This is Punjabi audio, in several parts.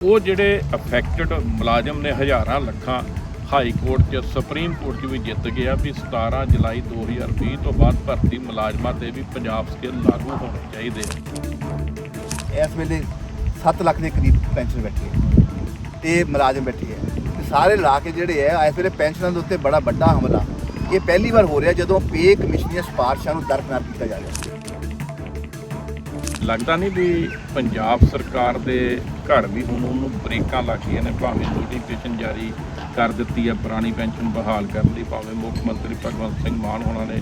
ਉਹ ਜਿਹੜੇ ਅਫੈਕਟਡ ਮੁਲਾਜ਼ਮ ਨੇ ਹਜ਼ਾਰਾਂ ਲੱਖਾਂ ਹਾਈ ਕੋਰਟ 'ਚ ਸੁਪਰੀਮ ਕੋਰਟ 'ਚ ਵੀ ਜਿੱਤ ਗਿਆ ਵੀ 17 ਜੁਲਾਈ 2020 ਤੋਂ ਬਾਅਦ ਭਰਤੀ ਮੁਲਾਜ਼ਮਾਂ ਤੇ ਵੀ ਪੰਜਾਬ ਸਕੇਲ ਲਾਗੂ ਹੋਣੇ ਚਾਹੀਦੇ ਇਸ ਵੇਲੇ 7 ਲੱਖ ਦੇ ਕਰੀਬ ਪੈਨਸ਼ਨ ਬੈਠੀ ਹੈ ਤੇ ਮੁਲਾਜ਼ਮ ਬੈਠੇ ਹੈ ਤੇ ਸਾਰੇ ਲਾ ਕੇ ਜਿਹੜੇ ਹੈ ਇਸ ਵੇਲੇ ਪੈਨਸ਼ਨਾਂ ਦੇ ਉੱਤੇ ਬੜਾ ਵੱਡਾ ਹਮਲਾ। ਇਹ ਪਹਿਲੀ ਵਾਰ ਹੋ ਰਿਹਾ ਜਦੋਂ ਪੇ ਕਮਿਸ਼ਨ ਦੀਆਂ ਸਿਫਾਰਸ਼ਾਂ ਨੂੰ ਦਰਕਨਾਰ ਕੀਤਾ ਜਾ ਰਿਹਾ। ਲੱਗਦਾ ਨਹੀਂ ਵੀ ਪੰਜਾਬ ਸਰਕਾਰ ਦੇ ਘਰ ਵੀ ਹੁਣ ਉਹਨੂੰ ਬ੍ਰੇਕਾਂ ਲੱਗ ਗਈਆਂ ਨੇ, ਭਾਵੇਂ ਨੋਟੀਫਿਕੇਸ਼ਨ ਜਾਰੀ ਕਰ ਦਿੱਤੀ ਹੈ ਪੁਰਾਣੀ ਪੈਨਸ਼ਨ ਬਹਾਲ ਕਰਨ ਦੀ, ਭਾਵੇਂ ਮੁੱਖ ਮੰਤਰੀ ਭਗਵੰਤ ਸਿੰਘ ਮਾਨ ਹੋਣਾ ਨੇ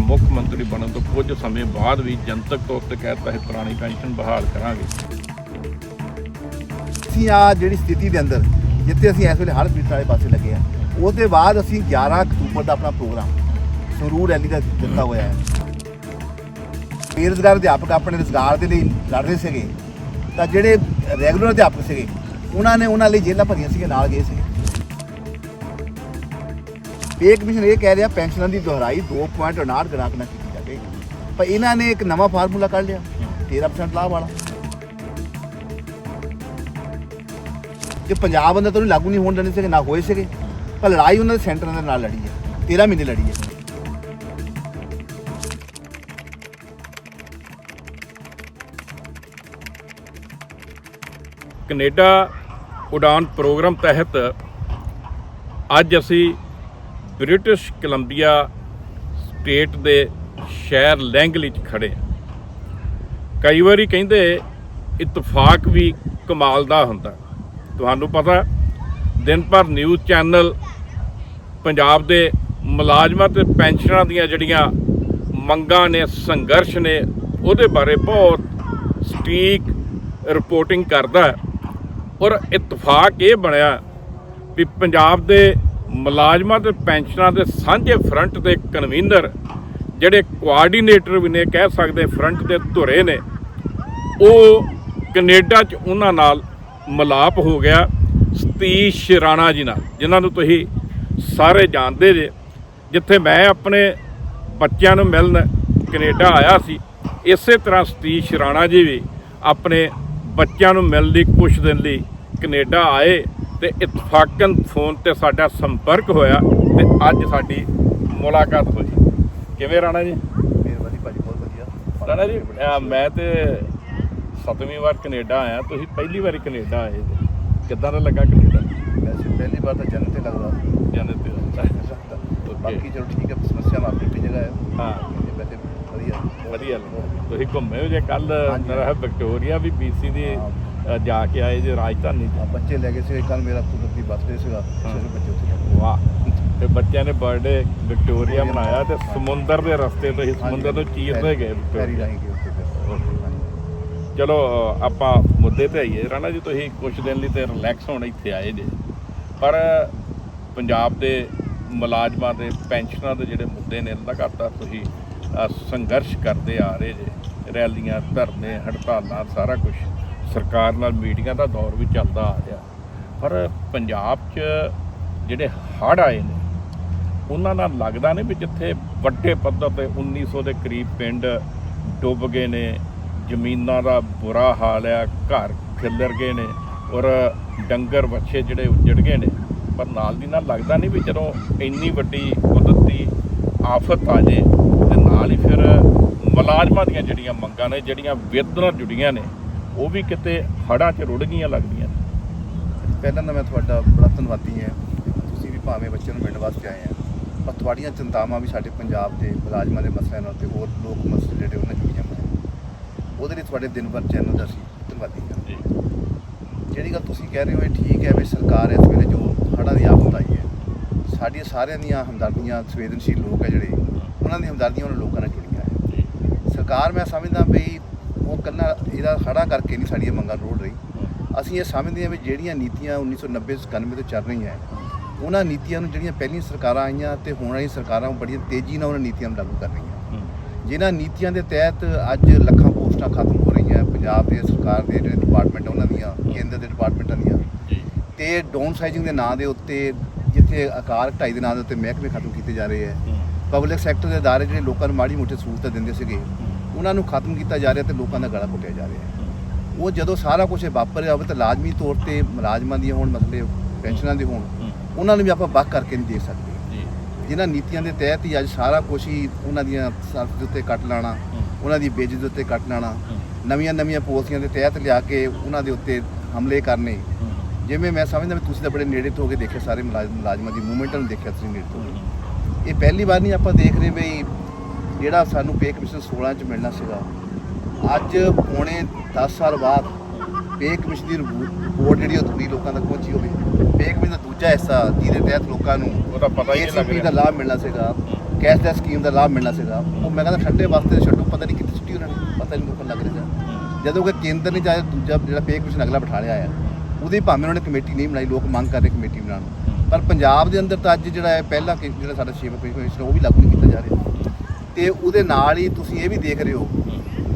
ਮੁੱਖ ਮੰਤਰੀ ਬਣਨ ਤੋਂ ਕੁਝ ਸਮੇਂ ਬਾਅਦ ਵੀ ਜਨਤਕ ਤੌਰ ਤੇ ਕਹਿਤਾ ਹੈ, ਪੁਰਾਣੀ ਪੈਨਸ਼ਨ ਬਹਾਲ ਕਰਾਂਗੇ। ਅਸੀਂ ਆ ਜਿਹੜੀ ਸਥਿਤੀ ਦੇ ਅੰਦਰ, ਜਿੱਥੇ ਅਸੀਂ ਇਸ ਵੇਲੇ ਹਰ ਪੀੜਤ ਵਾਲੇ ਪਾਸੇ ਲੱਗੇ ਆ, ਉਹਦੇ ਬਾਅਦ ਅਸੀਂ 11 ਅਕਤੂਬਰ ਦਾ ਆਪਣਾ ਪ੍ਰੋਗਰਾਮ, ਸੰਗਰੂਰ ਰੈਲੀ ਦਾ ਦਿੱਤਾ ਹੋਇਆ ਹੈ। ਬੇਰੁਜ਼ਗਾਰ ਅਧਿਆਪਕ ਆਪਣੇ ਰੁਜ਼ਗਾਰ ਦੇ ਲਈ ਲੜ ਰਹੇ ਸੀਗੇ, ਤਾਂ ਜਿਹੜੇ ਰੈਗੂਲਰ ਅਧਿਆਪਕ ਸੀਗੇ, ਉਹਨਾਂ ਨੇ ਉਹਨਾਂ ਲਈ ਜੇਲ੍ਹਾਂ ਭਰੀਆਂ ਸੀਗੇ ਨਾਲ ਗਏ ਸੀਗੇ। ਪੇ ਕਮਿਸ਼ਨ ਇਹ ਕਹਿ ਰਿਹਾ ਪੈਨਸ਼ਨਾਂ ਦੀ ਦੁਹਰਾਈ 2.59 ਗ੍ਰਾਹਕ ਨਾਲ ਕੀਤੀ ਜਾਵੇ। ਪਰ ਇਹਨਾਂ ਨੇ ਇੱਕ ਨਵਾਂ ਫਾਰਮੂਲਾ ਕੱਢ ਲਿਆ 13% ਲਾਭ ਵਾਲਾ। ਕਿ ਪੰਜਾਬ ਅੰਦਰ ਤੋਂ ਨਹੀਂ ਲਾਗੂ ਨਹੀਂ ਹੋਣ ਦੇਣੇ ਸੀਗੇ, ਨਾ ਹੋਏ ਸੀਗੇ, ਪਰ ਲੜਾਈ ਉਹਨਾਂ ਦੇ ਸੈਂਟਰਾਂ ਦੇ ਨਾਲ ਲੜੀ ਹੈ 13 ਮਹੀਨੇ ਲੜੀ ਹੈ। ਕੈਨੇਡਾ ਉਡਾਨ ਪ੍ਰੋਗਰਾਮ ਤਹਿਤ ਅੱਜ ਅਸੀਂ ਬ੍ਰਿਟਿਸ਼ ਕੋਲੰਬੀਆ ਸਟੇਟ ਦੇ ਸ਼ਹਿਰ ਲੈਂਗਲੀ 'ਚ ਖੜੇ ਹਾਂ। ਕਈ ਵਾਰੀ ਕਹਿੰਦੇ ਇਤਫਾਕ ਵੀ ਕਮਾਲ ਦਾ ਹੁੰਦਾ। ਤੁਹਾਨੂੰ ਪਤਾ, ਦਿਨ ਭਰ ਨਿਊਜ਼ ਚੈਨਲ ਪੰਜਾਬ ਦੇ ਮੁਲਾਜ਼ਮਾਂ ਤੇ ਪੈਨਸ਼ਨਰਾਂ ਦੀਆਂ ਜਿਹੜੀਆਂ ਮੰਗਾਂ ਨੇ, ਸੰਘਰਸ਼ ਨੇ, ਉਹਦੇ ਬਾਰੇ ਬਹੁਤ ਸਟੀਕ ਰਿਪੋਰਟਿੰਗ ਕਰਦਾ ਹੈ। ਔਰ ਇਤਫਾਕ ਇਹ ਬਣਿਆ ਵੀ ਪੰਜਾਬ ਦੇ ਮੁਲਾਜ਼ਮਾਂ ਤੇ ਪੈਨਸ਼ਨਾਂ ਦੇ ਸਾਂਝੇ ਫਰੰਟ ਦੇ ਕਨਵੀਨਰ ਜਿਹੜੇ ਕੋਆਰਡੀਨੇਟਰ ਵੀ ਨੇ, ਕਹਿ ਸਕਦੇ ਫਰੰਟ ਦੇ ਧੁਰੇ ਨੇ, ਉਹ ਕੈਨੇਡਾ 'ਚ ਉਹਨਾਂ ਨਾਲ ਮਲਾਪ ਹੋ ਗਿਆ ਸਤੀਸ਼ ਰਾਣਾ ਜੀ ਨਾਲ, ਜਿਨ੍ਹਾਂ ਨੂੰ ਤੁਸੀਂ ਸਾਰੇ ਜਾਣਦੇ ਜੇ, ਜਿੱਥੇ ਮੈਂ ਆਪਣੇ ਬੱਚਿਆਂ ਨੂੰ ਮਿਲਣ ਕੈਨੇਡਾ ਆਇਆ ਸੀ, ਇਸੇ ਤਰ੍ਹਾਂ ਸਤੀਸ਼ ਰਾਣਾ ਜੀ ਵੀ ਆਪਣੇ ਬੱਚਿਆਂ ਨੂੰ ਮਿਲਣ ਲਈ ਕੁਝ ਦਿਨ ਲਈ ਕੈਨੇਡਾ ਆਏ ਤੇ ਇਤਫਾਕਨ ਫੋਨ ਤੇ ਸਾਡਾ ਸੰਪਰਕ ਹੋਇਆ ਤੇ ਅੱਜ ਸਾਡੀ ਮੁਲਾਕਾਤ ਹੋਈ। ਕਿਵੇਂ ਰਾਣਾ ਜੀ? ਮਿਹਰਬਾਨੀ ਭਾਜੀ ਬਹੁਤ ਵਧੀਆ। ਰਾਣਾ ਜੀ ਮੈਂ ਤੇ ਸੱਤਵੀਂ ਵਾਰ ਕੈਨੇਡਾ ਆਇਆ ਤੁਸੀਂ ਪਹਿਲੀ ਵਾਰੀ ਕੈਨੇਡਾ ਆਏ ਕਿੱਦਾਂ ਦਾ ਲੱਗਾ ਕੈਨੇਡਾ? ਵੈਸੇ ਪਹਿਲੀ ਵਾਰ ਤਾਂ ਜਨਮ ਤੇ ਲੱਗਦਾ। ਜਾਂਦੇ ਤੇ ਬਾਕੀ ਚਲੋ ਠੀਕ ਹੈ ਸਮੱਸਿਆ ਆਪਣੀ ਆਪਣੀ ਜਗ੍ਹਾ ਹੈ। ਹਾਂ। ਇਹ ਵੈਸੇ ਵਧੀਆ। ਵਧੀਆ। ਤੁਸੀਂ ਘੁੰਮੇ ਹੋ ਜੇ ਕੱਲ। ਮੇਰਾ ਵਿਕਟੋਰੀਆ ਵੀ ਬੀਸੀ ਦੀ ਜਾ ਕੇ ਆਏ ਜੇ ਰਾਜਧਾਨੀ ਆ ਚ ਬੱਚੇ ਲੈ ਗਏ ਸੀ ਕੱਲ ਮੇਰਾ ਕੁਦਰਤੀ ਬਰਥਡੇ ਸੀਗਾ। ਸਾਰੇ ਬੱਚੇ ਉੱਥੇ ਲੈ ਗਏ। ਵਾਹ। ਤੇ ਬੱਚਿਆਂ ਨੇ ਬਰਥਡੇ ਵਿਕਟੋਰੀਆ ਮਨਾਇਆ ਤੇ ਸਮੁੰਦਰ ਦੇ ਰਸਤੇ ਤੋਂ ਹੀ ਸਮੁੰਦਰ ਤੋਂ ਚੀਰਦੇ ਗਏ ਫੈਰੀ ਵਿਕਟੋਰੀਆ ਰਾਹੀਂ ਗਏ ਉੱਥੇ ਫਿਰ। ਹਾਂਜੀ। ਚਲੋ ਆਪਾਂ ਮੁੱਦੇ ਤੇ ਆਈਏ। ਰਾਣਾ ਜੀ ਤੁਸੀਂ ਕੁਝ ਦਿਨ ਲਈ ਤੇ ਰਿਲੈਕਸ ਹੋਣ ਇੱਥੇ ਆਏ ਜੇ। ਪਰ ਪੰਜਾਬ ਦੇ ਮੁਲਾਜ਼ਮਾਂ ਦੇ ਪੈਨਸ਼ਨਾਂ ਦੇ ਜਿਹੜੇ ਮੁੱਦੇ ਨੇ ਲਗਾਤਾਰ ਤੁਸੀਂ ਸੰਘਰਸ਼ ਕਰਦੇ ਆ ਰਹੇ ਜੇ। ਰੈਲੀਆਂ ਧਰਨੇ ਹੜਤਾਲਾਂ ਸਾਰਾ ਕੁਝ ਸਰਕਾਰ ਨਾਲ ਮੀਟਿੰਗਾਂ ਦਾ ਦੌਰ ਵੀ ਚੱਲਦਾ ਆ ਰਿਹਾ। ਪਰ ਪੰਜਾਬ 'ਚ ਜਿਹੜੇ ਹੜ੍ਹ ਆਏ ਨੇ, ਉਹਨਾਂ ਨਾਲ ਲੱਗਦਾ ਨਹੀਂ ਵੀ ਜਿੱਥੇ ਵੱਡੇ ਪੱਧਰ ਤੇ 1900 ਦੇ ਕਰੀਬ ਪਿੰਡ ਡੁੱਬ ਗਏ ਨੇ, ਜ਼ਮੀਨਾਂ ਦਾ ਬੁਰਾ ਹਾਲ ਆ, ਘਰ ਖਿਲਰ ਗਏ ਨੇ ਔਰ ਡੰਗਰ ਵੱਛੇ ਜਿਹੜੇ ਉੱਜੜ ਗਏ ਨੇ। ਪਰ ਨਾਲ ਦੀ ਨਾਲ ਲੱਗਦਾ ਨਹੀਂ ਵੀ ਜਦੋਂ ਇੰਨੀ ਵੱਡੀ ਕੁਦਰਤੀ ਆਫਤ ਆ ਜੇ ਤੇ ਨਾਲ ਹੀ ਫਿਰ ਮੁਲਾਜ਼ਮਾਂ ਦੀਆਂ ਜਿਹੜੀਆਂ ਮੰਗਾਂ ਨੇ, ਜਿਹੜੀਆਂ ਵਿੱਤ ਨਾਲ ਜੁੜੀਆਂ ਨੇ ਉਹ ਵੀ ਕਿਤੇ ਹੜ੍ਹਾਂ 'ਚ ਰੁੜ ਗਈਆਂ ਲੱਗਦੀਆਂ ਨੇ। ਪਹਿਲਾਂ ਤਾਂ ਮੈਂ ਤੁਹਾਡਾ ਬੜਾ ਧੰਨਵਾਦੀ ਹਾਂ। ਤੁਸੀਂ ਵੀ ਭਾਵੇਂ ਬੱਚਿਆਂ ਨੂੰ ਮਿਲਣ ਵਾਸਤੇ ਆਏ ਆ ਪਰ ਤੁਹਾਡੀਆਂ ਚਿੰਤਾਵਾਂ ਵੀ ਸਾਡੇ ਪੰਜਾਬ ਦੇ ਮੁਲਾਜ਼ਮਾਂ ਦੇ ਮਸਲਿਆਂ ਨਾਲ ਤੇ ਹੋਰ ਲੋਕ ਮਸਲੇ ਜਿਹੜੇ ਉਹਨਾਂ ਜੁੜੀਆਂ ਹੋਈਆਂ ਉਹਦੇ ਲਈ ਤੁਹਾਡੇ ਦਿਨ ਭਰ ਚੈਨਲ ਦਾ ਅਸੀਂ ਧੰਨਵਾਦੀ ਹਾਂ। ਜਿਹੜੀ ਗੱਲ ਤੁਸੀਂ ਕਹਿ ਰਹੇ ਹੋ ਇਹ ਠੀਕ ਹੈ ਵੀ ਸਰਕਾਰ ਇਸ ਵੇਲੇ ਜੋ ਹੜ੍ਹਾਂ ਦੀ ਆਫਤ ਆਈ ਹੈ ਸਾਡੀਆਂ ਸਾਰਿਆਂ ਦੀਆਂ ਹਮਦਰਦੀਆਂ ਸੰਵੇਦਨਸ਼ੀਲ ਲੋਕ ਹੈ ਜਿਹੜੇ ਉਹਨਾਂ ਦੀਆਂ ਹਮਦਰਦੀਆਂ ਉਹਨਾਂ ਲੋਕਾਂ ਨਾਲ ਜੁੜੀਆਂ ਹੈ ਸਰਕਾਰ ਮੈਂ ਸਮਝਦਾ ਵੀ ਉਹ ਕੱਲਾ ਇਹਦਾ ਹੜ੍ਹਾਂ ਕਰਕੇ ਨਹੀਂ ਸਾਡੀਆਂ ਮੰਗਾਂ ਰੋੜ ਰਹੀ ਅਸੀਂ ਇਹ ਸਮਝਦੇ ਹਾਂ ਵੀ ਜਿਹੜੀਆਂ ਨੀਤੀਆਂ 1990 91 ਤੋਂ ਚੱਲ ਰਹੀਆਂ ਹੈ, ਉਹਨਾਂ ਨੀਤੀਆਂ ਨੂੰ ਜਿਹੜੀਆਂ ਪਹਿਲੀਆਂ ਸਰਕਾਰਾਂ ਆਈਆਂ ਤੇ ਹੁਣ ਵਾਲੀਆਂ ਸਰਕਾਰਾਂ ਉਹ ਬੜੀਆਂ ਤੇਜ਼ੀ ਨਾਲ ਉਹਨਾਂ ਨੀਤੀਆਂ ਨੂੰ ਲਾਗੂ ਕਰ ਰਹੀਆਂ ਜਿਨ੍ਹਾਂ ਨੀਤੀਆਂ ਦੇ ਤਹਿਤ ਅੱਜ ਲੱਖਾਂ ਪੋਸਟਾਂ ਖਤਮ ਹੋ ਰਹੀਆਂ ਪੰਜਾਬ ਦੇ ਸਰਕਾਰ ਦੇ ਜਿਹੜੇ ਡਿਪਾਰਟਮੈਂਟ ਉਹਨਾਂ ਦੀਆਂ ਕੇਂਦਰ ਦੇ ਡਿਪਾਰਟਮੈਂਟਾਂ ਦੀਆਂ ਜੀ ਤੇ ਡਾਊਨ ਸਾਈਜ਼ਿੰਗ ਦੇ ਨਾਂ ਦੇ ਉੱਤੇ ਜਿੱਥੇ ਆਕਾਰ ਘਟਾਈ ਦੇ ਨਾਂ ਦੇ ਉੱਤੇ ਮਹਿਕਮੇ ਖਤਮ ਕੀਤੇ ਜਾ ਰਹੇ ਹੈ ਪਬਲਿਕ ਸੈਕਟਰ ਦੇ ادارے ਜਿਹੜੇ ਲੋਕਾਂ ਨੂੰ ਮਾੜੀ ਮੋਟੀ ਸਹੂਲਤਾਂ ਦਿੰਦੇ ਸੀਗੇ ਉਹਨਾਂ ਨੂੰ ਖਤਮ ਕੀਤਾ ਜਾ ਰਿਹਾ ਤੇ ਲੋਕਾਂ ਦਾ ਗਲਾ ਘੁੱਟਿਆ ਜਾ ਰਿਹਾ ਉਹ ਜਦੋਂ ਸਾਰਾ ਕੁਝ ਵਾਪਰਿਆ ਹੋਵੇ ਤਾਂ ਲਾਜ਼ਮੀ ਤੌਰ ਤੇ ਮੁਲਾਜ਼ਮਾਂ ਦੀਆਂ ਹੋਣ ਮਸਲੇ ਪੈਨਸ਼ਨਾਂ ਦੇ ਹੋਣ ਉਹਨਾਂ ਨੂੰ ਵੀ ਆਪਾਂ ਵੱਖ ਕਰਕੇ ਨਹੀਂ ਦੇ ਸਕਦੇ। ਜਿਨ੍ਹਾਂ ਨੀਤੀਆਂ ਦੇ ਤਹਿਤ ਹੀ ਅੱਜ ਸਾਰਾ ਕੁਝ ਹੀ ਉਹਨਾਂ ਦੀਆਂ ਸਰਫ ਦੇ ਉੱਤੇ ਕੱਟ ਲਾਣਾ ਉਹਨਾਂ ਦੀ ਬੇਜ ਦੇ ਉੱਤੇ ਕੱਟ ਲਾਣਾ ਨਵੀਆਂ ਨਵੀਆਂ ਪਾਲਿਸੀਆਂ ਦੇ ਤਹਿਤ ਲਿਆ ਕੇ ਉਹਨਾਂ ਦੇ ਉੱਤੇ ਹਮਲੇ ਕਰਨੇ। ਜਿਵੇਂ ਮੈਂ ਸਮਝਦਾ ਵੀ ਤੁਸੀਂ ਤਾਂ ਬੜੇ ਨੇੜੇ ਤੋਂ ਹੋ ਕੇ ਦੇਖਿਆ ਸਾਰੇ ਮੁਲਾਜ਼ਮ ਦੀ ਮੂਵਮੈਂਟ ਨੂੰ ਦੇਖਿਆ ਤੁਸੀਂ ਨੇੜੇ ਤੋਂ। ਇਹ ਪਹਿਲੀ ਵਾਰ ਨਹੀਂ ਆਪਾਂ ਦੇਖ ਰਹੇ ਵੀ ਜਿਹੜਾ ਸਾਨੂੰ ਪੇ ਕਮਿਸ਼ਨ 16 ਚ ਮਿਲਣਾ ਸੀਗਾ। ਅੱਜ ਪੌਣੇ 10 ਸਾਲ ਬਾਅਦ ਪੇ ਕਮਿਸ਼ਨ ਦੀ ਰਿਪੋਰਟ ਜਿਹੜੀ ਉਹ ਦੂਰੀ ਲੋਕਾਂ ਤੱਕ ਪਹੁੰਚੀ ਹੋਵੇ। ਪੇ ਕਮਿਸ਼ਨ ਦਾ ਦੂਜਾ ਹਿੱਸਾ ਜਿਹਦੇ ਤਹਿਤ ਲੋਕਾਂ ਨੂੰ ਉਹਦਾ ਪਤਾ ਹੀ ਨਹੀਂ ਲੱਗ ACP ਦਾ ਰਿਹਾ ਲਾਭ ਮਿਲਣਾ ਸੀਗਾ ਕੈਸ਼ਲੈਸ ਸਕੀਮ ਦਾ ਲਾਭ ਮਿਲਣਾ ਸੀਗਾ। ਉਹ ਮੈਂ ਕਹਿੰਦਾ ਠੰਡੇ ਵਾਸਤੇ ਛੱਡੋ ਪਤਾ ਨਹੀਂ ਕਿੱਥੇ ਛੁੱਟੀ ਉਹਨਾਂ ਨੇ ਪਤਾ ਨਹੀਂ ਲੋਕਾਂ ਲੱਗ ਰਿਹਾ ਜਦੋਂ ਕਿ ਕੇਂਦਰ ਨੇ ਜਾਂ ਦੂਜਾ ਜਿਹੜਾ ਪੇ ਕਮਿਸ਼ਨ ਅਗਲਾ ਬਿਠਾ ਲਿਆ ਆ ਉਹਦੇ ਭਾਵੇਂ ਉਹਨਾਂ ਨੇ ਕਮੇਟੀ ਨਹੀਂ ਬਣਾਈ ਲੋਕ ਮੰਗ ਕਰ ਰਹੇ ਕਮੇਟੀ ਬਣਾਉਣ। ਪਰ ਪੰਜਾਬ ਦੇ ਅੰਦਰ ਤਾਂ ਅੱਜ ਜਿਹੜਾ ਹੈ ਪਹਿਲਾ ਕਿ- ਜਿਹੜਾ ਸਾਡਾ ਛੇਵਾਂ ਪੇ ਕਮਿਸ਼ਨ ਉਹ ਵੀ ਲਾਗੂ ਨਹੀਂ ਕੀਤਾ ਜਾ ਰਿਹਾ। ਤੇ ਉਹਦੇ ਨਾਲ ਹੀ ਤੁਸੀਂ ਇਹ ਵੀ ਦੇਖ ਰਹੇ ਹੋ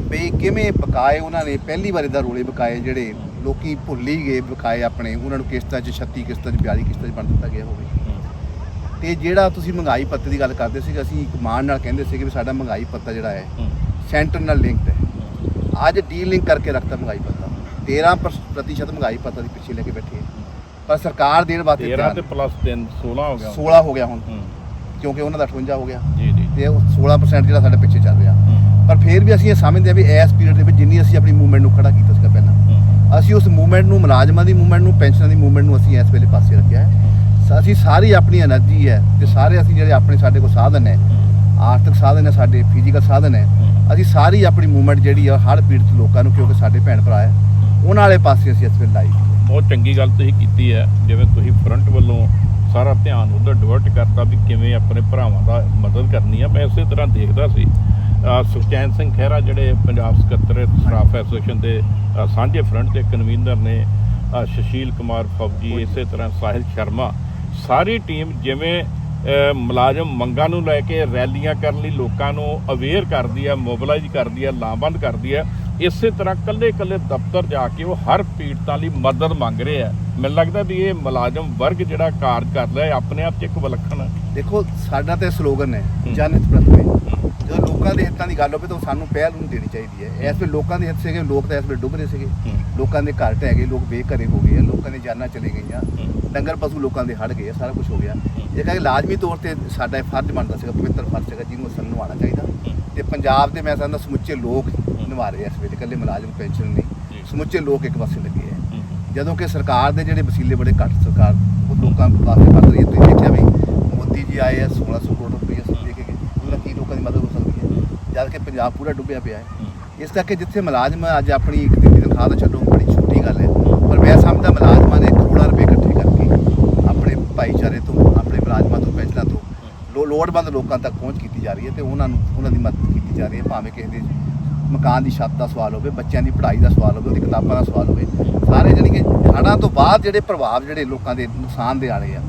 ਵੀ ਕਿਵੇਂ ਬਕਾਏ ਉਹਨਾਂ ਨੇ ਪਹਿਲੀ ਵਾਰ ਦਾ ਰੋਲੇ ਬਕਾਏ ਜਿਹੜੇ ਲੋਕੀ ਭੁੱਲ ਹੀ ਗਏ ਬਕਾਏ ਆਪਣੇ ਉਹਨਾਂ ਨੂੰ ਕਿਸ਼ਤਾਂ 'ਚ 36 ਕਿਸ਼ਤਾਂ 'ਚ 42 ਕਿਸ਼ਤਾਂ 'ਚ ਬਣ ਦਿੱਤਾ ਗਿਆ ਹੋਵੇ। ਤੇ ਜਿਹੜਾ ਤੁਸੀਂ ਮਹਿੰਗਾਈ ਪੱਤੇ ਦੀ ਗੱਲ ਕਰਦੇ ਸੀਗੇ ਅਸੀਂ ਇੱਕ ਮਾਣ ਨਾਲ ਕਹਿੰਦੇ ਸੀਗੇ ਵੀ ਸਾਡਾ ਮਹਿੰਗਾਈ ਪੱਤਾ ਜਿਹੜਾ ਹੈ ਸੈਂਟਰ ਨਾਲ ਲਿੰਕਡ ਹੈ। ਅੱਜ ਡੀ ਲਿੰਕ ਕਰਕੇ ਰੱਖਤਾ ਮਹਿੰਗਾਈ ਪੱਤਾ। 13 ਪ੍ਰਸ- ਪ੍ਰਤੀਸ਼ਤ ਮਹਿੰਗਾਈ ਪੱਤਾ ਦੀ ਪਿੱਛੇ ਲੈ ਕੇ ਬੈਠੇ ਪਰ ਸਰਕਾਰ ਦੇਣ ਵਾਸਤੇ 13 ਤਿਆਰ ਤੇ ਪਲੱਸ 3 16 ਹੋ ਗਿਆ 16 ਹੋ ਗਿਆ ਹੁਣ। ਕਿਉਂਕਿ ਉਹਨਾਂ ਦਾ 58 ਹੋ ਗਿਆ। ਤੇ ਉਹ 16% ਜਿਹੜਾ ਸਾਡੇ ਪਿੱਛੇ ਚੱਲ ਰਿਹਾ। ਪਰ ਫਿਰ ਵੀ ਅਸੀਂ ਇਹ ਸਮਝਦੇ ਆ ਵੀ ਇਸ ਪੀਰੀਅਡ ਦੇ ਵਿੱਚ ਜਿੰਨੀ ਅਸੀਂ ਆਪਣੀ ਮੂਵਮੈਂਟ ਨੂੰ ਖੜਾ ਕੀਤਾ ਸੀਗਾ ਪਹਿਲਾਂ, ਅਸੀਂ ਉਸ ਮੂਵਮੈਂਟ ਨੂੰ, ਮੁਲਾਜ਼ਮਾਂ ਦੀ ਮੂਵਮੈਂਟ ਨੂੰ ਪੈਨਸ਼ਨਾਂ ਦੀ ਮੂਵਮੈਂਟ ਨੂੰ ਅਸੀਂ ਇਸ ਵੇਲੇ ਪਾਸੇ ਰੱਖਿਆ ਹੈ। ਅਸੀਂ ਸਾਰੀ ਆਪਣੀ એનર્ਜੀ ਹੈ ਤੇ ਸਾਰੇ ਅਸੀਂ ਜਿਹੜੇ ਆਪਣੇ ਸਾਡੇ ਕੋਲ ਸਾਧਨ ਹੈ, ਆਰਥਿਕ ਸਾਧਨ ਹੈ, ਸਾਡੇ ਫਿਜ਼ੀਕਲ ਸਾਧਨ ਹੈ, ਅਸੀਂ ਸਾਰੀ ਆਪਣੀ ਮੂਵਮੈਂਟ ਜਿਹੜੀ ਆ ਹਰ ਪੀੜਤ ਲੋਕਾਂ ਨੂੰ ਕਿਉਂਕਿ ਸਾਡੇ ਭੈਣ ਭਰਾ ਹੈ, ਉਹਨਾਂ ਵਾਲੇ ਪਾਸੇ ਅਸੀਂ ਇਸ ਵੇਲੇ ਲਾਈ ਬਹੁਤ ਚੰਗੀ ਗੱਲ ਤੁਸੀਂ ਕੀਤੀ ਹੈ, ਜਿਵੇਂ ਤੁਸੀਂ ਫਰੰਟ ਵੱਲੋਂ ਸਾਰਾ ਧਿਆਨ ਉਧਰ ਡਿਵਰਟ ਕਰਤਾ ਵੀ ਕਿਵੇਂ ਆਪਣੇ ਭਰਾਵਾਂ ਦਾ ਮਦਦ ਕਰਨੀ ਆ। ਮੈਂ ਇਸੇ ਤਰ੍ਹਾਂ ਦੇਖਦਾ ਸੀ। ਸੁਖਚੈਨ ਸਿੰਘ ਖਹਿਰਾ ਜਿਹੜੇ ਪੰਜਾਬ ਸਕੱਤਰ ਸਟਾਫ ਐਸੋਸੀਏਸ਼ਨ ਦੇ ਸਾਂਝੇ ਫਰੰਟ ਦੇ ਕਨਵੀਨਰ ਨੇ ਸੁਸ਼ੀਲ ਕੁਮਾਰ ਫੌਜੀ ਇਸੇ ਤਰ੍ਹਾਂ ਸਾਹਿਲ ਸ਼ਰਮਾ ਸਾਰੀ ਟੀਮ ਜਿਵੇਂ ਮੁਲਾਜ਼ਮ ਮੰਗਾਂ ਨੂੰ ਲੈ ਕੇ ਰੈਲੀਆਂ ਕਰਨ ਲਈ ਲੋਕਾਂ ਨੂੰ ਅਵੇਅਰ ਕਰਦੀ ਹੈ ਮੋਬਿਲਾਈਜ਼ ਕਰਦੀ ਹੈ ਲਾਮਬੰਦ ਕਰਦੀ ਹੈ ਇਸੇ ਤਰ੍ਹਾਂ ਕੱਲੇ ਕੱਲੇ ਦਫ਼ਤਰ ਜਾ ਕੇ ਉਹ ਹਰ ਪੀੜਤਾਂ ਲਈ ਮਦਦ ਮੰਗ ਰਹੇ ਆ। ਮੈਨੂੰ ਲੱਗਦਾ ਵੀ ਇਹ ਮੁਲਾਜ਼ਮ ਵਰਗ ਜਿਹੜਾ ਕਾਰਜ ਕਰ ਰਿਹਾ ਹੈ ਆਪਣੇ ਆਪ 'ਚ ਇੱਕ ਵਿਲੱਖਣ ਦੇਖੋ ਸਾਡਾ ਤੇ ਸਲੋਗਨ ਹੈ ਹੂੰ। ਜਨ ਹਿਤ ਪ੍ਰਥਮੇ ਜਦੋਂ ਲੋਕਾਂ ਦੇ ਹਿੱਤਾਂ ਦੀ ਗੱਲ ਹੋਵੇ ਤਾਂ ਸਾਨੂੰ ਪਹਿਲ ਨੂੰ ਦੇਣੀ ਚਾਹੀਦੀ ਹੈ। ਇਸ ਵੇਲੇ ਲੋਕਾਂ ਦੇ ਹਿੱਤ ਸੀਗੇ ਲੋਕ ਤਾਂ ਇਸ ਵੇਲੇ ਡੁੱਬ ਰਹੇ ਸੀਗੇ। ਲੋਕਾਂ ਦੇ ਘਰ ਢਹਿ ਗਏ ਲੋਕ ਬੇਘਰੇ ਹੋ ਗਏ ਆ ਲੋਕਾਂ ਦੀ ਜਾਨਾਂ ਚਲੇ ਗਈਆਂ। ਡੰਗਰ ਪਸ਼ੂ ਲੋਕਾਂ ਦੇ ਹੜ ਗਏ ਸਾਰਾ ਕੁਝ ਹੋ ਗਿਆ। ਇਹ ਕਹਿੰਦੇ ਲਾਜ਼ਮੀ ਤੌਰ ਤੇ ਸਾਡਾ ਇਹ ਫਰਜ਼ ਬਣਦਾ ਸੀਗਾ ਪਵਿੱਤਰ ਫਰਜ਼ ਸੀਗਾ ਜਿਹਨੂੰ ਸਾਨੂੰ ਨਿਭਾਉਣਾ ਚਾਹੀਦਾ। ਤੇ ਪੰਜਾਬ ਦੇ ਮੈਂ ਸਮਝਦਾ ਸਮੁੱਚੇ ਲੋਕ ਨਿਭਾ ਰਹੇ ਇਸ ਵੇਲੇ ਇਕੱਲੇ ਮੁਲਾਜ਼ਮ ਪੈਨਸ਼ਨ। ਨਹੀਂ। ਸਮੁੱਚੇ ਲੋਕ ਇੱਕ ਪਾਸੇ ਲੱਗੇ। ਜਦੋਂ ਕਿ ਸਰਕਾਰ ਦੇ ਜਿਹੜੇ ਵਸੀਲੇ ਬੜੇ ਘੱਟ ਸਰਕਾਰ ਉਹ ਲੋਕਾਂ ਵਾਸਤੇ ਕਰ ਰਹੀ ਹੈ ਤੁਸੀਂ ਦੇਖਿਆ ਵੀ ਮੋਦੀ ਜੀ ਆਏ ਆ 1600 ਕਰੋੜ ਰੁਪਏ ਅਸੀਂ ਦੇ ਕੇ ਗਏ। ਉਹਨਾਂ ਕੀ ਲੋਕਾਂ ਦੀ ਮਦਦ ਹੋ ਸਕਦੀ ਹੈ? ਜਦ ਕਿ ਪੰਜਾਬ ਪੂਰਾ ਡੁੱਬਿਆ ਪਿਆ ਹੈ। ਇਸ ਕਰਕੇ ਜਿੱਥੇ ਮੁਲਾਜ਼ਮ ਅੱਜ ਆਪਣੀ ਇੱਕ ਦਿਨ ਦੀ ਤਨਖਾਹ ਤਾਂ ਛੱਡੋ ਬੜੀ ਛੋਟੀ ਗੱਲ ਹੈ। ਪਰ ਮੈਂ ਸਮਝਦਾ ਮੁਲਾਜ਼ਮਾਂ ਨੇ ਕਰੋੜਾਂ ਰੁਪਏ ਇਕੱਠੇ ਕਰਕੇ ਆਪਣੇ ਭਾਈਚਾਰੇ ਤੋਂ ਆਪਣੇ ਮੁਲਾਜ਼ਮਾਂ ਤੋਂ ਪੈਨਸ਼ਨਾਂ ਤੋਂ ਲੋੜਵੰਦ ਲੋਕਾਂ ਤੱਕ ਪਹੁੰਚ ਕੀਤੀ ਜਾ ਰਹੀ ਹੈ ਤੇ ਉਹਨਾਂ ਨੂੰ ਉਹਨਾਂ ਦੀ ਮਦਦ ਕੀਤੀ ਜਾ ਰਹੀ ਹੈ ਭਾਵੇਂ ਕਿਸੇ ਦੇ ਮਕਾਨ ਦੀ ਛੱਤ ਦਾ ਸਵਾਲ ਹੋਵੇ, ਬੱਚਿਆਂ ਦੀ ਪੜ੍ਹਾਈ ਦਾ ਸਵਾਲ ਹੋਵੇ, ਉਹਦੀ ਕਿਤਾਬਾਂ ਦਾ ਸਵਾਲ ਹੋਵੇ, ਸਾਰੇ ਜਾਣੀ ਕਿ ਹੜ੍ਹਾਂ ਤੋਂ ਬਾਅਦ ਜਿਹੜੇ ਪ੍ਰਭਾਵ ਜਿਹੜੇ ਲੋਕਾਂ ਦੇ ਨੁਕਸਾਨ ਦੇ ਆਲੇ ਆ,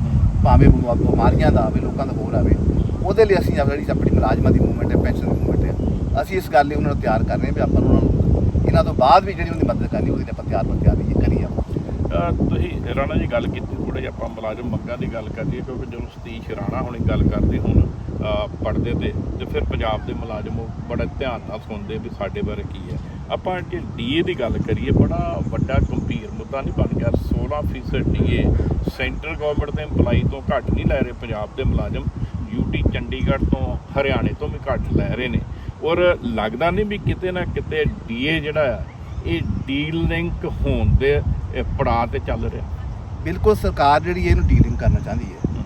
ਭਾਵੇਂ ਬਿਮਾਰੀਆਂ ਦਾ ਆਵੇ, ਲੋਕਾਂ ਦਾ ਹੋਰ ਆਵੇ, ਉਹਦੇ ਲਈ ਅਸੀਂ ਜਿਹੜੀ ਆਪਣੀ ਮੁਲਾਜ਼ਮਾਂ ਦੀ ਮੂਵਮੈਂਟ ਹੈ ਪੈਨਸ਼ਨ ਦੀ ਮੂਵਮੈਂਟ ਹੈ। ਅਸੀਂ ਇਸ ਗੱਲ ਲਈ ਉਹਨਾਂ ਨੂੰ ਤਿਆਰ ਕਰ ਰਹੇ ਹਾਂ ਵੀ ਆਪਾਂ ਉਹਨਾਂ ਨੂੰ ਇਹਨਾਂ ਤੋਂ ਬਾਅਦ ਵੀ ਜਿਹੜੀ ਉਹਦੀ ਮਦਦ ਕਰਨੀ, ਉਹਦੀ ਆਪਾਂ ਤਿਆਰ ਬਰ ਤਿਆਰ ਨਹੀਂ ਕਰੀ ਆਪਾਂ। ਤੁਸੀਂ ਰਾਣਾ ਜੀ ਗੱਲ ਕੀਤੀ ਥੋੜਾ ਜਿਹਾ ਆਪਾਂ ਮੁਲਾਜ਼ਮ ਮੰਗਾਂ ਦੀ ਗੱਲ ਕਰੀਏ ਕਿਉਂਕਿ ਜਦੋਂ ਸਤੀਸ਼ ਰਾਣਾ ਹੁਣੀ ਗੱਲ ਕਰਦੇ ਹੁਣ ਪੜਦੇ ਤੇ ਤੇ ਫਿਰ ਪੰਜਾਬ ਦੇ ਮੁਲਾਜ਼ਮ ਉਹ ਬੜਾ ਧਿਆਨ ਨਾਲ ਸੁਣਦੇ ਵੀ ਸਾਡੇ ਬਾਰੇ ਕੀ ਹੈ। ਆਪਾਂ ਜੇ ਡੀਏ ਦੀ ਗੱਲ ਕਰੀਏ, ਬੜਾ ਵੱਡਾ ਗੰਭੀਰ ਮੁੱਦਾ ਨਹੀਂ ਬਣ ਗਿਆ। 16% ਡੀਏ ਸੈਂਟਰਲ ਗਵਰਨਮੈਂਟ ਦੇ EMPLOYE ਤੋਂ ਘੱਟ ਨਹੀਂ ਲੈ ਰਹੇ ਪੰਜਾਬ ਦੇ ਮੁਲਾਜ਼ਮ। ਯੂਟੀ ਚੰਡੀਗੜ੍ਹ ਤੋਂ, ਹਰਿਆਣੇ ਤੋਂ ਵੀ ਘੱਟ ਲੈ ਰਹੇ ਨੇ। ਔਰ ਲੱਗਦਾ ਨਹੀਂ ਵੀ ਕਿਤੇ ਨਾ ਕਿਤੇ ਡੀਏ ਜਿਹੜਾ ਆ ਇਹ ਡੀਲ ਲਿੰਕ ਹੋਣ ਦੇ ਪੜਾਅ ਤੇ ਚੱਲ ਰਿਹਾ। ਬਿਲਕੁਲ ਸਰਕਾਰ ਜਿਹੜੀ ਹੈ ਇਹਨੂੰ ਡੀਲਿੰਗ ਕਰਨਾ ਚਾਹੁੰਦੀ ਹੈ।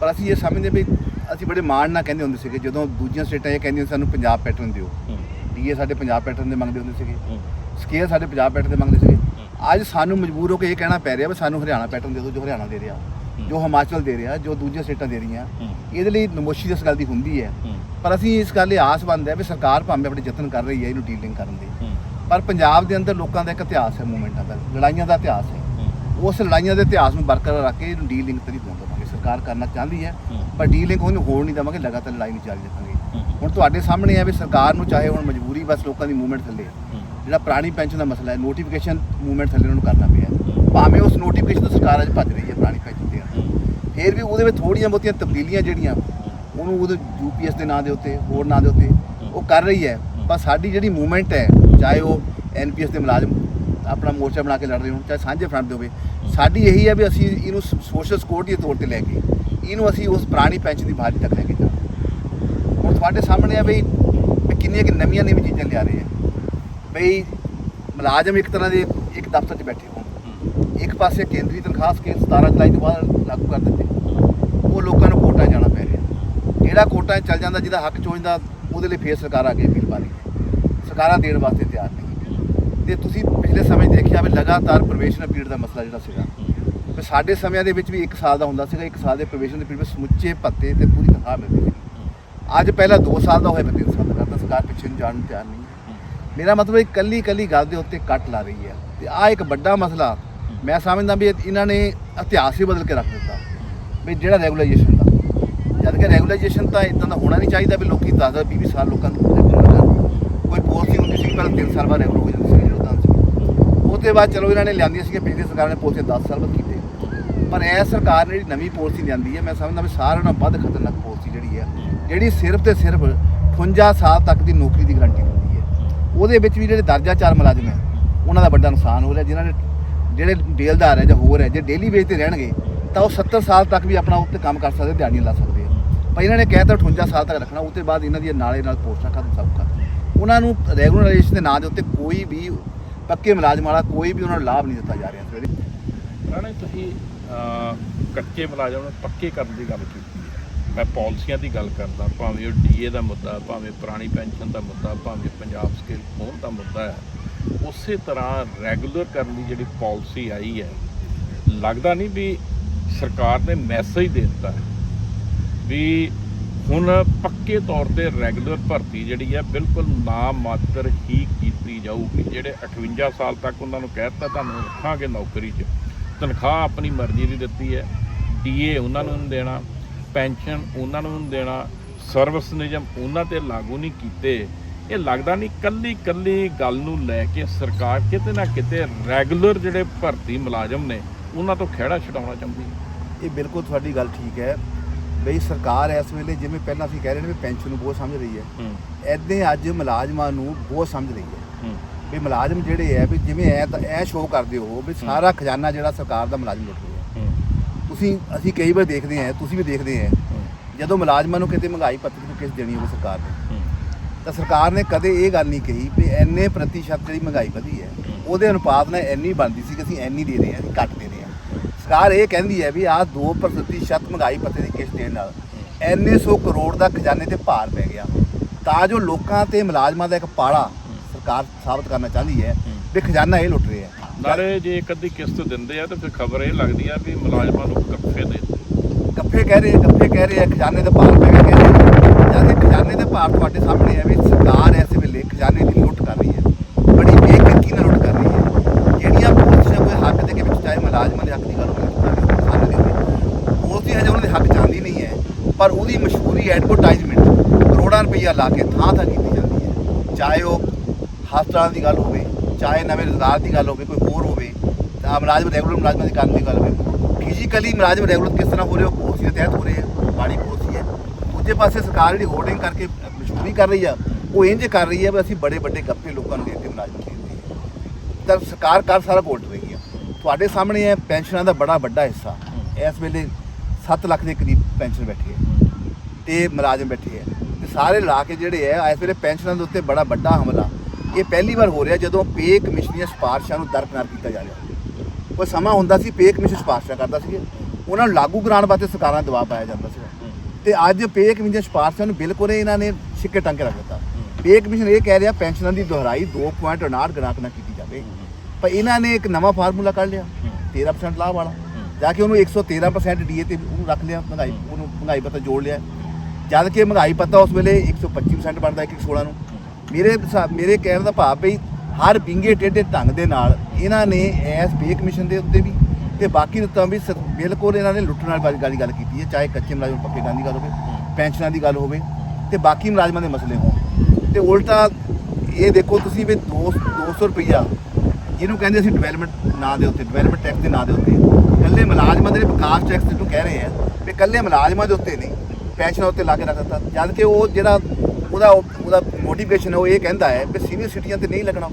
ਪਰ ਅਸੀਂ ਇਹ ਸਮਝਦੇ ਵੀ ਅਸੀਂ ਬੜੇ ਮਾਣ ਨਾਲ ਕਹਿੰਦੇ ਹੁੰਦੇ ਸੀਗੇ ਜਦੋਂ ਦੂਜੀਆਂ ਸਟੇਟਾਂ ਇਹ ਕਹਿੰਦੀਆਂ ਸਾਨੂੰ ਪੰਜਾਬ ਪੈਟਰਨ ਦਿਓ। ਡੀਏ ਸਾਡੇ ਪੰਜਾਬ ਪੈਟਰਨ ਦੇ ਮੰਗਦੇ ਹੁੰਦੇ ਸੀਗੇ। ਸਕੇਲ ਸਾਡੇ ਪੰਜਾਬ ਪੈਟਰਨ ਦੇ ਮੰਗਦੇ ਸੀਗੇ। ਅੱਜ ਸਾਨੂੰ ਮਜਬੂਰ ਹੋ ਕੇ ਇਹ ਕਹਿਣਾ ਪੈ ਰਿਹਾ ਵੀ ਸਾਨੂੰ ਹਰਿਆਣਾ ਪੈਟਰਨ ਦੇ ਦਿਓ ਜੋ ਹਰਿਆਣਾ ਦੇ ਰਿਹਾ। ਜੋ ਹਿਮਾਚਲ ਦੇ ਰਿਹਾ ਜੋ ਦੂਜੀਆਂ ਸਟੇਟਾਂ ਦੇ ਰਹੀਆਂ। ਇਹਦੇ ਲਈ ਨਮੋਸ਼ੀ ਇਸ ਗੱਲ ਦੀ ਹੁੰਦੀ ਹੈ। ਪਰ ਅਸੀਂ ਇਸ ਗੱਲ ਲਈ ਆਸਬੰਦ ਹੈ ਵੀ ਸਰਕਾਰ ਭਾਵੇਂ ਆਪਣੇ ਯਤਨ ਕਰ ਰਹੀ ਹੈ ਇਹਨੂੰ ਡੀਲਿੰਗ ਕਰਨ ਦੇ। ਪਰ ਪੰਜਾਬ ਦੇ ਅੰਦਰ ਲੋਕਾਂ ਦਾ ਇੱਕ ਇਤਿਹਾਸ ਹੈ ਮੂਵਮੈਂਟਾਂ ਦਾ ਲੜਾਈਆਂ ਦਾ ਇਤਿਹਾਸ ਹੈ। ਉਸ ਲੜਾਈਆਂ ਦੇ ਇਤਿਹਾਸ ਨੂੰ ਬਰਕਰਾਰ ਰੱਖ ਕੇ ਇਹਨੂੰ ਡੀਲਿੰਗ ਤੇ ਨਹੀਂ ਹੋਣ ਦੇਵਾਂਗੇ। ਸਰਕਾਰ ਕਰਨਾ ਚਾਹੁੰਦੀ ਹੈ ਪਰ ਡੀਲਿੰਗ ਉਹਨੂੰ ਹੋਣ ਨਹੀਂ ਦੇਵਾਂਗੇ ਲਗਾਤਾਰ ਲੜਾਈ ਨੂੰ ਜਾਰੀ ਰੱਖਾਂਗੇ। ਹੁਣ ਤੁਹਾਡੇ ਸਾਹਮਣੇ ਹੈ ਵੀ ਸਰਕਾਰ ਨੂੰ ਚਾਹੇ ਹੁਣ ਮਜਬੂਰੀ ਬਸ ਲੋਕਾਂ ਦੀ ਮੂਵਮੈਂਟ ਥੱਲੇ ਹੈ। ਜਿਹੜਾ ਪੁਰਾਣੀ ਪੈਨਸ਼ਨ ਦਾ ਮਸਲਾ ਹੈ ਨੋਟੀਫਿਕੇਸ਼ਨ ਮੂਵਮੈਂਟ ਥੱਲੇ ਉਹਨਾਂ ਨੂੰ ਕਰਨਾ ਪਿਆ ਭਾਵੇਂ ਉਸ ਨੋਟੀਫਿਕੇਸ਼ਨ ਤੋਂ ਸਰਕਾਰ ਅੱਜ ਭੱਜ ਰਹੀ ਹੈ ਪੁਰਾਣੀ ਪੈਨਸ਼ਨ ਦੇਣ ਫਿਰ ਵੀ ਉਹਦੇ ਵਿੱਚ ਥੋੜੀਆਂ ਬਹੁਤੀਆਂ ਤਬਦੀਲੀਆਂ ਜਿਹੜੀਆਂ ਉਹਨੂੰ ਉਹਦੇ ਯੂਪੀਐਸ ਦੇ ਨਾਂ ਦੇ ਉੱਤੇ ਹੋਰ ਨਾਂ ਦੇ ਉੱਤੇ ਉਹ ਕਰ ਰਹੀ ਹੈ। ਪਰ ਸਾਡੀ ਜਿਹੜੀ ਮੂਵਮੈਂਟ ਹੈ ਚਾਹੇ ਉਹ ਐਨਪੀਐਸ ਦੇ ਮੁਲਾਜ਼ਮ ਆਪਣਾ ਮੋਰਚਾ ਬਣਾ ਕੇ ਲੜ ਰਹੇ ਹੋਣ, ਚਾਹੇ ਸਾਂਝੇ ਫਰੰਟ ਦੇ ਹੋਵੇ। ਸਾਡੀ ਇਹੀ ਹੈ ਵੀ ਅਸੀਂ ਇਹਨੂੰ ਸੋਸ਼ਲ ਸਿਕਿਉਰਿਟੀ ਦੇ ਤੌਰ ਤੇ ਲੈ ਕੇ, ਇਹਨੂੰ ਅਸੀਂ ਉਸ ਪੁਰਾਣੀ ਪੈਨਸ਼ਨ ਦੀ ਬਹਾਲੀ ਤੱਕ ਲੈ ਕੇ ਜਾਣਾ ਹੁਣ ਤੁਹਾਡੇ ਸਾਹਮਣੇ ਆ ਬਈ ਕਿੰਨੀਆਂ ਕਿ ਨਵੀਆਂ ਨਵੀਆਂ ਚੀਜ਼ਾਂ ਲਿਆ ਰਹੇ ਆ। ਬਈ ਮੁਲਾਜ਼ਮ ਇੱਕ ਤਰ੍ਹਾਂ ਦੇ ਇੱਕ ਦਫ਼ਤਰ 'ਚ ਬੈਠੇ ਹੋਣ। ਇੱਕ ਪਾਸੇ ਕੇਂਦਰੀ ਤਨਖਾਹ ਸਕੇਲ 17 ਜੁਲਾਈ ਤੋਂ ਬਾਅਦ ਲਾਗੂ ਕਰ ਦਿੱਤੇ। ਉਹ ਲੋਕਾਂ ਨੂੰ ਕੋਟਾ ਜਾਣਾ ਪੈ ਰਿਹਾ। ਜਿਹੜਾ ਕੋਟਾ 'ਚ ਚੱਲ ਜਾਂਦਾ ਜਿਹਦਾ ਹੱਕ ਚੋਂਦਾ ਉਹਦੇ ਲਈ ਫੇਰ ਸਰਕਾਰ ਅੱਗੇ ਅਪੀਲ ਪਾ ਰਹੀ ਹੈ ਸਰਕਾਰਾਂ ਦੇਣ ਵਾਸਤੇ ਤਿਆਰ ਨਹੀਂ। ਤੇ ਤੁਸੀਂ ਪਿਛਲੇ ਸਮੇਂ 'ਚ ਦੇਖਿਆ ਵੀ ਲਗਾਤਾਰ ਪ੍ਰਵੇਸ਼ਨ ਪੀੜ ਦਾ ਮਸਲਾ ਜਿਹੜਾ ਸੀਗਾ, ਵੀ ਸਾਡੇ ਸਮਿਆਂ ਦੇ ਵਿੱਚ ਵੀ 1 ਸਾਲ ਦਾ ਹੁੰਦਾ ਸੀਗਾ 1 ਸਾਲ ਦੇ ਪ੍ਰਵੇਸ਼ਨ ਦੇ ਪੀੜ ਵਿੱਚ ਸਮੁੱਚੇ ਭੱਤੇ ਤੇ ਪੂਰੀ ਤਨਖਾਹ ਮਿਲਦੀ ਸੀ। ਅੱਜ ਪਹਿਲਾਂ 2 ਸਾਲ ਦਾ ਹੋਇਆ, ਮੈਂ 3 ਸਾਲ ਦਾ ਕਰਤਾ ਸਰਕਾਰ ਪਿੱਛੇ ਨੂੰ ਜਾਣ ਨੂੰ ਤਿਆਰ ਨਹੀਂ ਹੈ। ਮੇਰਾ ਮਤਲਬ ਇਹ ਕੱਲੀ ਕੱਲੀ ਗੱਲ ਦੇ ਉੱਤੇ ਕੱਟ ਲਾ ਰਹੀ ਹੈ। ਤੇ ਆ ਇੱਕ ਵੱਡਾ ਮਸਲਾ, ਮੈਂ ਸਮਝਦਾ ਵੀ ਇਹਨਾਂ ਨੇ ਇਤਿਹਾਸ ਹੀ ਬਦਲ ਕੇ ਰੱਖ ਦਿੱਤਾ, ਵੀ ਜਿਹੜਾ ਰੈਗੂਲਾਈਜੇਸ਼ਨ ਦਾ। ਜਦ ਕਿ ਰੈਗੂਲਾਈਜੇਸ਼ਨ ਤਾਂ ਇਦਾਂ ਦਾ ਹੋਣਾ ਨਹੀਂ ਚਾਹੀਦਾ ਵੀ ਲੋਕੀ 10 10 20 ਸਾਲ ਲੋਕਾਂ ਨੂੰ regular ਕਰਨ ਕੋਈ ਪਾਲਿਸੀ ਹੁੰਦੀ ਸੀ ਪਹਿਲਾਂ 3 ਸਾਲ ਬਾਅਦ ਰੈਗੂਲਰ ਹੋ ਜਾਂਦੀ ਤੋਂ ਬਾਅਦ ਚਲੋ ਇਹਨਾਂ ਨੇ ਲਿਆਂਦੀਆਂ ਸੀਗੀਆਂ, ਪਿਛਲੀ ਸਰਕਾਰ ਨੇ ਪੋਲਿਸੀ 10 ਸਾਲ ਬਾਅਦ ਕੀਤੇ ਪਰ ਇਹ ਸਰਕਾਰ ਨੇ ਜਿਹੜੀ ਨਵੀਂ ਪੋਲਿਸੀ ਲਿਆਂਦੀ ਹੈ, ਮੈਂ ਸਮਝਦਾ ਵੀ ਸਾਰਿਆਂ ਨਾਲੋਂ ਵੱਧ ਖਤਰਨਾਕ ਪੋਲਿਸੀ ਜਿਹੜੀ ਹੈ, ਜਿਹੜੀ ਸਿਰਫ ਤੇ ਸਿਰਫ 58 ਸਾਲ ਤੱਕ ਦੀ ਨੌਕਰੀ ਦੀ ਗਾਰੰਟੀ ਦਿੰਦੀ ਹੈ। ਉਹਦੇ ਵਿੱਚ ਵੀ ਜਿਹੜੇ ਦਰਜਾ ਚਾਰ ਮੁਲਾਜ਼ਮ ਹੈ, ਉਹਨਾਂ ਦਾ ਵੱਡਾ ਨੁਕਸਾਨ ਹੋ ਰਿਹਾ, ਜਿਨ੍ਹਾਂ ਨੇ ਜਿਹੜੇ ਡੇਲਦਾਰ ਹੈ ਜਾਂ ਹੋਰ ਹੈ, ਜੇ ਡੇਲੀ ਵੇਜ ਤੇ ਰਹਿਣਗੇ, ਤਾਂ ਉਹ 70 ਸਾਲ ਤੱਕ ਵੀ ਆਪਣਾ ਉੱਤੇ ਕੰਮ ਕਰ ਸਕਦੇ, ਦਿਹਾੜੀਆਂ ਲਾ ਸਕਦੇ ਆ ਪਰ ਇਹਨਾਂ ਨੇ ਕਹਿਤਾ 58 ਸਾਲ ਤੱਕ ਰੱਖਣਾ ਉਸ ਤੋਂ ਬਾਅਦ ਇਹਨਾਂ ਦੀਆਂ ਨਾਲੇ ਨਾਲ ਪੋਸਟਾਂ ਖਤਮ ਸਭ ਖਤਮ ਉਹਨਾਂ ਨੂੰ ਰੈਗੂਲਰਾਈਜੇਸ਼ਨ ਦੇ ਨਾਂ ਦੇ ਉੱਤੇ ਕੋਈ ਵੀ ਪੱਕੇ ਮੁਲਾਜ਼ਮ ਵਾਲਾ ਕੋਈ ਵੀ ਉਹਨਾਂ ਨੂੰ ਲਾਭ ਨਹੀਂ ਦਿੱਤਾ ਜਾ ਰਿਹਾ ਸਵੇਰੇ। ਰਾਣੇ ਤੁਸੀਂ ਕੱਚੇ ਮੁਲਾਜ਼ਮ ਨੂੰ ਪੱਕੇ ਕਰਨ ਦੀ ਗੱਲ ਕੀਤੀ ਹੈ। ਮੈਂ ਪਾਲਿਸੀਆਂ ਦੀ ਗੱਲ ਕਰਦਾ, ਭਾਵੇਂ ਉਹ ਡੀਏ ਦਾ ਮੁੱਦਾ, ਭਾਵੇਂ ਪੁਰਾਣੀ ਪੈਨਸ਼ਨ ਦਾ ਮੁੱਦਾ, ਭਾਵੇਂ ਪੰਜਾਬ ਸਕੇਲ ਖੋਣ ਦਾ ਮੁੱਦਾ ਹੈ। ਉਸੇ ਤਰ੍ਹਾਂ ਰੈਗੂਲਰ ਕਰਨ ਦੀ ਜਿਹੜੀ ਪਾਲਿਸੀ ਆਈ ਹੈ, ਲੱਗਦਾ ਨਹੀਂ ਵੀ ਸਰਕਾਰ ਨੇ ਮੈਸੇਜ ਦੇ ਦਿੱਤਾ ਵੀ ਹੁਣ ਪੱਕੇ ਤੌਰ ਤੇ ਰੈਗੂਲਰ ਭਰਤੀ ਜਿਹੜੀ ਹੈ ਬਿਲਕੁਲ ਨਾ ਮਾਤਰ ਹੀ ਕੀਤੀ ਜਾਊਗੀ। ਜਿਹੜੇ 58 ਸਾਲ ਤੱਕ ਉਹਨਾਂ ਨੂੰ ਕਹਿ ਦਿੱਤਾ, ਤੁਹਾਨੂੰ ਰੱਖਾਂਗੇ ਨੌਕਰੀ 'ਚ। ਤਨਖਾਹ ਆਪਣੀ ਮਰਜ਼ੀ ਦੀ ਦਿੱਤੀ ਹੈ। ਡੀਏ ਉਹਨਾਂ ਨੂੰ ਨਹੀਂ ਦੇਣਾ, ਪੈਨਸ਼ਨ ਉਹਨਾਂ ਨੂੰ ਨਹੀਂ ਦੇਣਾ, ਸਰਵਿਸ ਨਿਯਮ ਉਹਨਾਂ ਤੇ ਲਾਗੂ ਨਹੀਂ ਕੀਤੇ। ਇਹ ਲੱਗਦਾ ਨਹੀਂ ਕੱਲੀ ਕੱਲੀ ਗੱਲ ਨੂੰ ਲੈ ਕੇ ਸਰਕਾਰ ਕਿਤੇ ਨਾ ਕਿਤੇ ਰੈਗੂਲਰ ਜਿਹੜੇ ਭਰਤੀ ਮੁਲਾਜ਼ਮ ਨੇ, ਉਹਨਾਂ ਤੋਂ ਖਹਿੜਾ ਛਡਾਉਣਾ ਚਾਹੁੰਦੀ ਹੈ। ਇਹ ਬਿਲਕੁਲ ਤੁਹਾਡੀ ਗੱਲ ਠੀਕ ਹੈ। ਬਈ ਸਰਕਾਰ ਇਸ ਵੇਲੇ ਜਿਵੇਂ ਪਹਿਲਾਂ ਅਸੀਂ ਕਹਿ ਰਹੇ ਨੇ ਵੀ ਪੈਨਸ਼ਨ ਨੂੰ ਬਹੁਤ ਸਮਝ ਰਹੀ ਹੈ। ਹੂੰ। ਐਦਾਂ ਅੱਜ ਮੁਲਾਜ਼ਮਾਂ ਨੂੰ ਬਹੁਤ ਸਮਝ ਰਹੀ ਹੈ। ਹੂੰ। ਵੀ ਮੁਲਾਜ਼ਮ ਜਿਹੜੇ ਹੈ ਵੀ ਜਿਵੇਂ ਐ ਤਾਂ ਐ ਸ਼ੋਅ ਕਰਦੇ ਹੋ ਵੀ ਸਾਰਾ ਖਜ਼ਾਨਾ ਜਿਹੜਾ ਸਰਕਾਰ ਦਾ ਮੁਲਾਜ਼ਮ ਲੁੱਟ ਰਿਹਾ। ਹੂੰ। ਤੁਸੀਂ ਅਸੀਂ ਕਈ ਵਾਰ ਦੇਖਦੇ ਹਾਂ ਤੁਸੀਂ ਵੀ ਦੇਖਦੇ ਆ ਜਦੋਂ ਮੁਲਾਜ਼ਮਾਂ ਨੂੰ ਕਿਤੇ ਮਹਿੰਗਾਈ ਪੱਤੀ ਨੂੰ ਕਿਸ ਦੇਣੀ ਹੋਵੇ ਸਰਕਾਰ ਨੇ ਤਾਂ ਸਰਕਾਰ ਨੇ ਕਦੇ ਇਹ ਗੱਲ ਨਹੀਂ ਕਹੀ ਵੀ ਐਨੇ ਪ੍ਰਤੀਸ਼ਤ ਜਿਹੜੀ ਮਹਿੰਗਾਈ ਵਧੀ ਹੈ ਉਹਦੇ ਅਨੁਪਾਤ ਨਾਲ ਇੰਨੀ ਬਣਦੀ ਸੀ ਕਿ ਅਸੀਂ ਇੰਨੀ ਦੇ ਰਹੇ ਹਾਂ ਅਸੀਂ ਘੱਟ ਦੇ ਸਰਕਾਰ ਇਹ ਕਹਿੰਦੀ ਹੈ ਵੀ ਆਹ 2% ਮਹਿੰਗਾਈ ਪੱਤੇ ਦੀ ਕਿਸ਼ਤ ਦੇਣ ਨਾਲ ਇੰਨੇ ਸੌ ਕਰੋੜ ਦਾ ਖਜ਼ਾਨੇ ਤੇ ਭਾਰ ਪੈ ਗਿਆ ਤਾਂ ਜੋ ਲੋਕਾਂ ਤੇ ਮੁਲਾਜ਼ਮਾਂ ਦਾ ਇੱਕ ਪਾੜਾ ਸਰਕਾਰ ਸਾਬਤ ਕਰਨਾ ਚਾਹੁੰਦੀ ਹੈ ਵੀ ਖਜ਼ਾਨਾ ਇਹ ਲੁੱਟ ਰਿਹਾ ਹੈ ਨਾਲੇ ਜੇ ਇੱਕ ਅੱਧੀ ਕਿਸ਼ਤ ਦਿੰਦੇ ਆ ਤੇ ਫਿਰ ਖਬਰ ਇਹ ਲੱਗਦੀ ਆ ਵੀ ਮੁਲਾਜ਼ਮਾਂ ਨੂੰ ਕੱਫੇ ਦੇ। ਗੱਫੇ ਕਹਿ ਰਹੇ ਗੱਫੇ ਕਹਿ ਰਹੇ ਆ ਖਜ਼ਾਨੇ ਦੇ ਭਾਰ ਪੈ ਗਿਆ ਕਹਿ ਰਹੇ ਜਦ ਕਿ ਖਜ਼ਾਨੇ ਦੇ ਭਾਰ ਤੁਹਾਡੇ ਸਾਹਮਣੇ ਹੈ ਵੀ ਸਰਕਾਰ ਇਸ ਵੇਲੇ ਖਜ਼ਾਨੇ ਦੀ ਲੁੱਟ ਕਰ ਰਹੀ ਹੈ ਬੜੀ ਬੇਕਿਰਕੀ ਨਾਲ ਲੁੱਟ ਕਰ ਰਹੀ ਹੈ ਜਿਹੜੀਆਂ ਪੋਲਿਸੀਆਂ ਕੋਈ ਹੱਕ ਦੇ ਕੇ ਵਿੱਚ ਚਾਹੇ ਮੁਲਾਜ਼ਮਾਂ ਦੇ ਹੱਕ ਦੀ ਗੱਲ ਹੋਵੇ ਕਿਸਾਨਾਂ ਦੀ ਹੋਵੇ ਪੋਲਿਸੀ ਹਜੇ ਉਹਨਾਂ ਦੇ ਹੱਕ ਜਾਂਦੀ ਨਹੀਂ ਹੈ ਪਰ ਉਹਦੀ ਮਸ਼ਹੂਰੀ ਐਡਵਰਟਾਈਜ਼ਮੈਂਟ ਕਰੋੜਾਂ ਰੁਪਈਆ ਲਾ ਕੇ ਥਾਂ ਥਾਂ ਕੀਤੀ ਜਾਂਦੀ ਹੈ। ਚਾਹੇ ਉਹ ਹਸਪਤਾਲਾਂ ਦੀ ਗੱਲ ਹੋਵੇ, ਚਾਹੇ ਨਵੇਂ ਰੁਜ਼ਗਾਰ ਦੀ ਗੱਲ ਹੋਵੇ, ਕੋਈ ਹੋਰ ਹੋਵੇ, ਤਾਂ ਮੁਲਾਜ਼ਮ ਰੈਗੂਲਰ ਮੁਲਾਜ਼ਮਾਂ ਦੀ ਕੰਮ ਦੀ ਗੱਲ ਹੋਵੇ। ਫਿਜ਼ੀਕਲੀ ਮੁਲਾਜ਼ਮ ਰੈਗੂਲਰ ਕਿਸ ਤਰ੍ਹਾਂ ਹੋ ਰਹੇ ਹੋ ਪੋਲਿਸੀ ਦੇ ਤਹਿਤ ਹੋ ਰਹੇ ਆ ਮਾੜੀ ਪੋਲਿਸੀ ਹੈ। ਦੂਜੇ ਪਾਸੇ ਸਰਕਾਰ ਜਿਹੜੀ ਹੋਰਡਿੰਗ ਕਰਕੇ ਮਸ਼ਹੂਰੀ ਕਰ ਰਹੀ ਆ, ਉਹ ਇੰਜ ਕਰ ਰਹੀ ਹੈ ਵੀ ਅਸੀਂ ਬੜੇ ਵੱਡੇ ਗੱਪੇ ਲੋਕਾਂ ਨੂੰ ਦੇ ਦਿੱਤੇ ਮੁਲਾਜ਼ਮ ਦੇ ਦਿੱਤੇ ਤਾਂ ਸਰਕਾਰ ਕਰ ਸਾਰਾ ਉਲਟ ਰਹੀ ਹੈ ਤੁਹਾਡੇ ਸਾਹਮਣੇ ਹੈ ਪੈਨਸ਼ਨਾਂ ਦਾ ਬੜਾ ਵੱਡਾ ਹਿੱਸਾ। ਇਸ ਵੇਲੇ 7 ਲੱਖ ਦੇ ਕਰੀਬ ਪੈਨਸ਼ਨ ਬੈਠੀ ਹੈ ਤੇ ਮੁਲਾਜ਼ਮ ਬੈਠੇ ਸਾਰੇ ਲਾ ਕੇ ਜਿਹੜੇ ਹੈ ਇਸ ਵੇਲੇ ਪੈਨਸ਼ਨਾਂ ਦੇ ਉੱਤੇ ਬੜਾ ਵੱਡਾ ਹਮਲਾ। ਇਹ ਪਹਿਲੀ ਵਾਰ ਹੋ ਰਿਹਾ ਜਦੋਂ ਪੇ ਕਮਿਸ਼ਨ ਦੀਆਂ ਸਿਫਾਰਸ਼ਾਂ ਨੂੰ ਦਰਕਨਾਰ ਕੀਤਾ ਜਾ ਰਿਹਾ। ਕੋਈ ਸਮਾਂ ਹੁੰਦਾ ਸੀ, ਪੇ ਕਮਿਸ਼ਨ ਸਿਫਾਰਸ਼ਾਂ ਕਰਦਾ ਸੀ। ਉਹਨਾਂ ਨੂੰ ਲਾਗੂ ਕਰਾਉਣ ਵਾਸਤੇ ਸਰਕਾਰਾਂ ਦਾ ਦਬਾਅ ਪਾਇਆ ਜਾਂਦਾ ਸੀ। ਤੇ ਅੱਜ ਪੇ ਕਮਿਸ਼ਨ ਦੀਆਂ ਸਿਫਾਰਸ਼ਾਂ ਨੂੰ ਬਿਲਕੁਲ ਹੀ ਇਹਨਾਂ ਨੇ ਛਿੱਕੇ ਟੰਗ ਕੇ ਰੱਖ ਦਿੱਤਾ। ਪੇ ਕਮਿਸ਼ਨ ਇਹ ਕਹਿ ਰਿਹਾ, ਪੈਨਸ਼ਨਾਂ ਦੀ ਦੁਹਰਾਈ 2.59 ਗ੍ਰਾਹਕ ਨਾਲ ਕੀਤੀ ਜਾਵੇ। ਪਰ ਇਹਨਾਂ ਨੇ ਇੱਕ ਨਵਾਂ ਫਾਰਮੂਲਾ ਕੱਢ ਲਿਆ 13% ਲਾਭ ਵਾਲਾ। ਜਾ ਕੇ ਉਹਨੂੰ 113% ਡੀਏ ਤੇ ਉਹਨੂੰ ਰੱਖ ਲਿਆ, ਮਹਿੰਗਾਈ ਉਹਨੂੰ ਮਹਿੰਗਾਈ ਪੱਤਾ ਜੋੜ ਲਿਆ। ਜਦ ਕਿ ਮਹਿੰਗਾਈ ਪੱਤਾ ਉਸ ਵੇਲੇ 125% ਬਣਦਾ 116 ਨੂੰ। ਮੇਰੇ ਹਿਸਾਬ- ਮੇਰੇ ਕਹਿਣ ਦਾ ਭਾਵ ਵੀ ਹਰ ਵਿੰਗੇ ਟੇਢੇ ਢੰਗ ਦੇ ਨਾਲ ਇਹਨਾਂ ਨੇ ਐਸ ਪੇ ਕਮਿਸ਼ਨ ਦੇ ਉੱਤੇ ਵੀ ਤੇ ਬਾਕੀ ਦੇ ਵੀ ਸ- ਬਿਲਕੁਲ ਇਹਨਾਂ ਨੇ ਲੁੱਟਣ ਵਾਲੀ ਗੱਲ ਗੱਲ ਕੀਤੀ ਹੈ, ਚਾਹੇ ਕੱਚੇ ਮੁਲਾਜ਼ਮ ਪੱਕੇ ਕਰਨ ਦੀ ਗੱਲ ਹੋਵੇ, ਪੈਨਸ਼ਨਾਂ ਦੀ ਗੱਲ ਹੋਵੇ ਤੇ ਬਾਕੀ ਮੁਲਾਜ਼ਮਾਂ ਦੇ ਮਸਲੇ ਹੋਣ। ਤੇ ਉਲਟਾ ਇਹ ਦੇਖੋ ਤੁਸੀਂ ਵੀ 200 200 ਰੁਪਈਆ ਜਿਹਨੂੰ ਕਹਿੰਦੇ ਅਸੀਂ ਡਿਵੈਲਪਮੈਂਟ ਨਾਂ ਦੇ ਉੱਤੇ ਡਿਵੈਲਪਮੈਂਟ ਟੈਕਸ ਦੇ ਨਾਂ ਦੇ ਉੱਤੇ। ਕੱਲੇ ਮੁਲਾਜ਼ਮਾਂ ਦੇ ਵਿਕਾਸ ਟੈਕਸ ਜਿਹਨੂੰ ਕਹਿ ਰਹੇ ਆ, ਵੀ ਕੱਲੇ ਮੁਲਾਜ਼ਮਾਂ ਦੇ ਉੱਤੇ ਨਹੀਂ। ਪੈਨਸ਼ਨਾਂ ਉੱਤੇ ਲਾ ਕੇ ਰੱਖ ਦਿੱਤਾ। ਜਦ ਕਿ ਉਹ ਜਿਹੜਾ ਉਹਦਾ ਉਹਦਾ ਮੋਟੀਵੇਸ਼ਨ ਹੈ ਉਹ ਇਹ ਕਹਿੰਦਾ ਹੈ ਵੀ ਸੀਨੀਅਰ ਸਿਟੀਜ਼ਨ ਤੇ ਨਹੀਂ ਲੱਗਣਾ।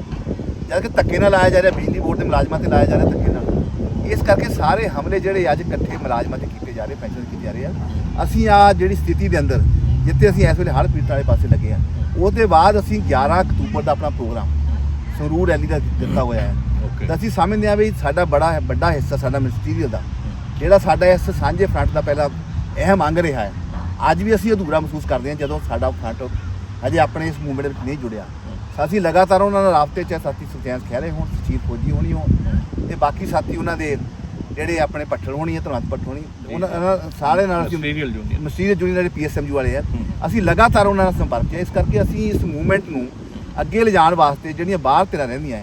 ਜਦ ਕਿ ਧੱਕੇ ਨਾਲ ਲਾਇਆ ਜਾ ਰਿਹਾ ਬਿਜਲੀ ਬੋਰਡ ਦੇ ਮੁਲਾਜ਼ਮਾਂ ਤੇ ਲਾਇਆ ਜਾ ਰਿਹਾ ਧੱਕੇ ਨਾਲ। ਇਸ ਕਰਕੇ ਸਾਰੇ ਹਮਲੇ ਜਿਹੜੇ ਅੱਜ ਇਕੱਠੇ ਮੁਲਾਜ਼ਮਾਂ ਤੇ ਕੀਤੇ ਜਾ ਰਹੇ ਪੈਨਸ਼ਨ ਕੀਤੇ ਜਾ ਰਹੇ ਆ। ਅਸੀਂ ਆ ਜਿਹੜੀ ਸਥਿਤੀ ਦੇ ਅੰਦਰ ਜਿੱਥੇ ਅਸੀਂ ਇਸ ਵੇਲੇ ਹੜ੍ਹ ਪੀੜਤ ਵਾਲੇ ਪਾਸੇ ਲੱਗੇ ਆ ਉਹਦੇ ਬਾਅਦ ਅਸੀਂ 11 ਅਕਤੂਬਰ ਦਾ ਆਪਣਾ ਪ੍ਰੋਗਰਾਮ ਸੰਗਰੂਰ ਰੈਲੀ ਦਾ ਦਿੱਤਾ ਹੋਇਆ ਹੈ। ਤਾਂ ਅਸੀਂ ਸਮਝਦੇ ਹਾਂ ਵੀ ਸਾਡਾ ਬੜਾ ਵੱਡਾ ਹਿੱਸਾ ਸਾਡਾ ਮਿਨਿਸਟਰੀਅਲ ਦਾ ਜਿਹੜਾ ਸਾਡਾ ਇਸ ਸਾਂਝੇ ਫਰੰਟ ਦਾ ਪਹਿਲਾ ਅਹਿਮ ਅੰਗ ਰਿਹਾ ਹੈ। ਅੱਜ ਵੀ ਅਸੀਂ ਅਧੂਰਾ ਮਹਿਸੂਸ ਕਰਦੇ ਹਾਂ ਜਦੋਂ ਸਾਡਾ ਫਰੰਟ ਹਜੇ ਆਪਣੇ ਇਸ ਮੂਵਮੈਂਟ ਵਿੱਚ ਨਹੀਂ ਜੁੜਿਆ ਅਸੀਂ ਲਗਾਤਾਰ ਉਹਨਾਂ ਨਾਲ ਰਾਬਤੇ 'ਚ ਸਾਥੀ ਸੁਖਚੈਨ ਖਹਿਰੇ ਹੋਣ ਸੁਚੀਤ ਫੌਜੀ ਹੋਣੀ ਹੋਣ ਤੇ ਬਾਕੀ ਸਾਥੀ ਉਹਨਾਂ ਦੇ ਜਿਹੜੇ ਆਪਣੇ ਪੱਠਲ ਹੋਣੀ ਹੈ ਧਰਮਤ ਪੱਠ ਹੋਣੀ ਉਹਨਾਂ ਸਾਰੇ ਨਾਲ ਅਸੀਂ ਸੀਰੀਅਲ ਜੂਨੀਅਰ ਮਸੀਹ ਜੂਨੀਅਰ ਜਿਹੜੇ ਪੀਐਸਐਮਯੂ ਵਾਲੇ ਆ। ਅਸੀਂ ਲਗਾਤਾਰ ਉਹਨਾਂ ਨਾਲ ਸੰਪਰਕ ਹੈ ਇਸ ਕਰਕੇ ਅਸੀਂ ਇਸ ਮੂਵਮੈਂਟ ਨੂੰ ਅੱਗੇ ਲਿਜਾਣ ਵਾਸਤੇ ਜਿਹੜੀਆਂ ਬਾਹਰ ਤੇ ਰਹਿੰਦੀਆਂ।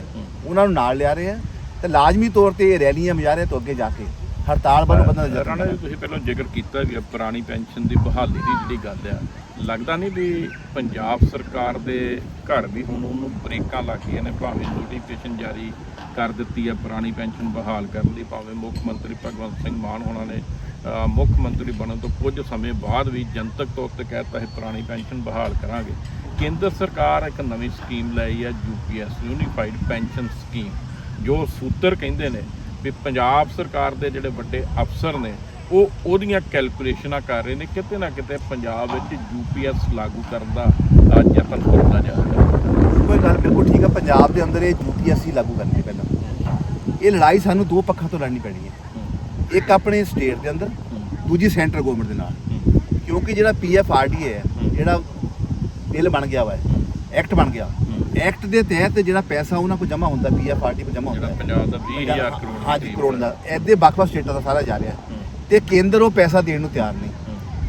ਉਹਨਾਂ ਨੂੰ ਨਾਲ ਲਿਆ ਰਹੇ ਆ ਤੇ ਲਾਜ਼ਮੀ ਤੌਰ ਤੇ ਇਹ ਰੈਲੀਆਂ ਮੁਜ਼ਾਹਰੇ ਤੋਂ ਅੱਗੇ ਜਾ ਕੇ ਹੜਤਾਲ ਵੱਲੋਂ ਬੰਦਾ ਨਜ਼ਰ ਰਾਣਾ ਜੀ ਤੁਸੀਂ ਪਹਿਲਾਂ ਜ਼ਿਕਰ ਕੀਤਾ ਵੀ ਪੁਰਾਣੀ ਪੈਨਸ਼ਨ ਦੀ ਬਹਾਲੀ ਦੀ ਜਿਹੜੀ ਗੱਲ ਆ ਲੱਗਦਾ ਨਹੀਂ ਵੀ ਪੰਜਾਬ ਸਰਕਾਰ ਦੇ ਘਰ ਵੀ ਹੁਣ ਉਹਨੂੰ ਬ੍ਰੇਕਾਂ ਲੱਗ ਗਈਆਂ ਨੇ ਭਾਵੇਂ ਨੋਟੀਫਿਕੇਸ਼ਨ ਜਾਰੀ ਕਰ ਦਿੱਤੀ ਹੈ ਪੁਰਾਣੀ ਪੈਨਸ਼ਨ ਬਹਾਲ ਕਰਨ ਲਈ ਭਾਵੇਂ ਮੁੱਖ ਮੰਤਰੀ ਭਗਵੰਤ ਸਿੰਘ ਮਾਨ ਹੋਣਾ ਨੇ ਮੁੱਖ ਮੰਤਰੀ ਬਣਨ ਤੋਂ ਕੁਝ ਸਮੇਂ ਬਾਅਦ ਵੀ ਜਨਤਕ ਤੌਰ ਤੇ ਕਹਿਤਾ ਹੈ ਪੁਰਾਣੀ ਪੈਨਸ਼ਨ ਬਹਾਲ ਕਰਾਂਗੇ। ਕੇਂਦਰ ਸਰਕਾਰ ਇੱਕ ਨਵੀਂ ਸਕੀਮ ਲਈ ਹੈ ਯੂਪੀਐਸ ਯੂਨੀਫਾਈਡ ਪੈਨਸ਼ਨ ਸਕੀਮ ਜੋ ਸੂਤਰ ਕਹਿੰਦੇ ਨੇ ਵੀ ਪੰਜਾਬ ਸਰਕਾਰ ਦੇ ਜਿਹੜੇ ਵੱਡੇ ਅਫਸਰ ਨੇ ਉਹ ਉਹਦੀਆਂ ਕੈਲਕੂਲੇਸ਼ਨਾਂ ਕਰ ਰਹੇ ਨੇ ਕਿਤੇ ਨਾ ਕਿਤੇ ਪੰਜਾਬ ਵਿੱਚ ਯੂਪੀਐਸ ਲਾਗੂ ਕਰਨ ਦਾ ਯਤਨ ਕੀਤਾ ਜਾ ਰਿਹਾ। ਕੋਈ ਗੱਲ ਬਿਲਕੁਲ ਠੀਕ ਹੈ ਪੰਜਾਬ ਦੇ ਅੰਦਰ ਇਹ ਯੂਪੀਐਸਸੀ ਲਾਗੂ ਕਰਨੀ ਹੈ ਪਹਿਲਾਂ। ਇਹ ਲੜਾਈ ਸਾਨੂੰ ਦੋ ਪੱਖਾਂ ਤੋਂ ਲੜਨੀ ਪੈਣੀ ਹੈ। ਇੱਕ ਆਪਣੇ ਸਟੇਟ ਦੇ ਅੰਦਰ ਦੂਜੀ ਸੈਂਟਰ ਗਵਰਨਮੈਂਟ ਦੇ ਨਾਲ। ਕਿਉਂਕਿ ਜਿਹੜਾ ਪੀਐਫਆਰਡੀਏ ਹੈ। ਜਿਹੜਾ ਬਿੱਲ ਬਣ ਗਿਆ ਵਾ ਐਕਟ ਬਣ ਗਿਆ ਐਕਟ ਦੇ ਤਹਿਤ ਜਿਹੜਾ ਪੈਸਾ ਉਹਨਾਂ ਕੋਲ ਜਮ੍ਹਾਂ ਹੁੰਦਾ ਪੀਐਫਆਰਡੀ ਕੋਲ ਜਮ੍ਹਾਂ ਹੁੰਦਾ। ਜਿਹੜਾ ਪੰਜਾਬ ਦਾ 20000 ਕਰੋੜ ਹਾਂਜੀ ਕਰੋੜ ਦਾ। ਇਹਦੇ ਵੱਖ-ਵੱਖ ਸਟੇਟਾਂ ਦਾ ਸਾਰਾ ਜਾ ਰਿਹਾ। ਤੇ ਕੇਂਦਰ ਉਹ ਪੈਸਾ ਦੇਣ ਨੂੰ ਤਿਆਰ ਨਹੀਂ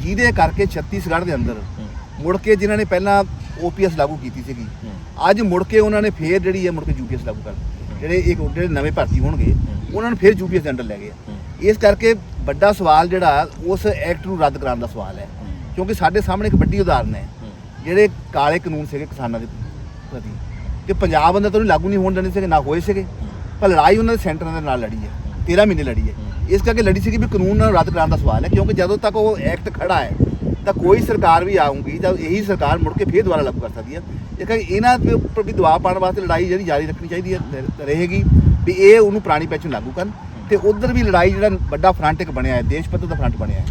ਜਿਹਦੇ ਕਰਕੇ ਛੱਤੀਸਗੜ੍ਹ ਦੇ ਅੰਦਰ ਮੁੜ ਕੇ ਜਿਨ੍ਹਾਂ ਨੇ ਪਹਿਲਾਂ ਓਪੀਐਸ ਲਾਗੂ ਕੀਤੀ ਸੀਗੀ ਅੱਜ ਮੁੜ ਕੇ ਉਹਨਾਂ ਨੇ ਫੇਰ ਜਿਹੜੀ ਹੈ ਮੁੜ ਕੇ ਯੂਪੀਐਸ ਲਾਗੂ ਕਰ। ਜਿਹੜੇ ਇੱਕ ਜਿਹੜੇ ਨਵੇਂ ਭਰਤੀ ਹੋਣਗੇ ਉਹਨਾਂ ਨੂੰ ਫੇਰ ਯੂਪੀਐਸ ਦੇ ਅੰਡਰ ਲੈ ਗਏ। ਇਸ ਕਰਕੇ ਵੱਡਾ ਸਵਾਲ ਜਿਹੜਾ ਉਸ ਐਕਟ ਨੂੰ ਰੱਦ ਕਰਾਉਣ ਦਾ ਸਵਾਲ ਹੈ। ਕਿਉਂਕਿ ਸਾਡੇ ਸਾਹਮਣੇ ਇੱਕ ਵੱਡੀ ਉਦਾਹਰਨ ਹੈ। ਜਿਹੜੇ ਕਾਲੇ ਕਾਨੂੰਨ ਸੀਗੇ ਕਿਸਾਨਾਂ ਦੇ ਪ੍ਰਤੀ ਕਿ ਪੰਜਾਬ ਅੰਦਰ ਤਾਂ ਉਹਨੂੰ ਲਾਗੂ ਨਹੀਂ ਹੋਣ ਦੇਣੇ ਸੀਗੇ, ਨਾ ਹੋਏ ਸੀਗੇ। ਪਰ ਲੜਾਈ ਉਹਨਾਂ ਦੇ ਸੈਂਟਰ ਦੇ ਨਾਲ ਲੜੀ ਹੈ। 13 ਮਹੀਨੇ ਲੜੀ ਹੈ। ਇਸ ਕਰਕੇ ਲੜੀ ਸੀਗੀ ਵੀ ਕਾਨੂੰਨ ਨੂੰ ਰੱਦ ਕਰਾਉਣ ਦਾ ਸਵਾਲ ਹੈ, ਕਿਉਂਕਿ ਜਦੋਂ ਤੱਕ ਉਹ ਐਕਟ ਖੜਾ ਹੈ, ਤਾਂ ਕੋਈ ਸਰਕਾਰ ਵੀ ਆਊਗੀ, ਤਾਂ ਇਹੀ ਸਰਕਾਰ ਮੁੜ ਕੇ ਫੇਰ ਦੁਬਾਰਾ ਲਾਗੂ ਕਰ ਸਕਦੀ ਹੈ। ਇਸ ਕਰਕੇ ਇਹਨਾਂ ਦੇ ਉੱਪਰ ਵੀ ਦਬਾਅ ਪਾਉਣ ਵਾਸਤੇ ਲੜਾਈ ਜਿਹੜੀ ਜਾਰੀ ਰੱਖਣੀ ਚਾਹੀਦੀ ਹੈ, ਰ- ਰਹੇਗੀ ਵੀ ਇਹ ਉਹਨੂੰ ਪੁਰਾਣੀ ਪੈਨਸ਼ਨ ਲਾਗੂ ਕਰਨ। ਤੇ ਉਧਰ ਵੀ ਲੜਾਈ ਜਿਹੜਾ ਵੱਡਾ ਫਰੰਟ ਇੱਕ ਬਣਿਆ ਹੈ, ਦੇਸ਼ ਪੱਧਰ ਦਾ ਫਰੰਟ ਬਣਿਆ ਹੈ।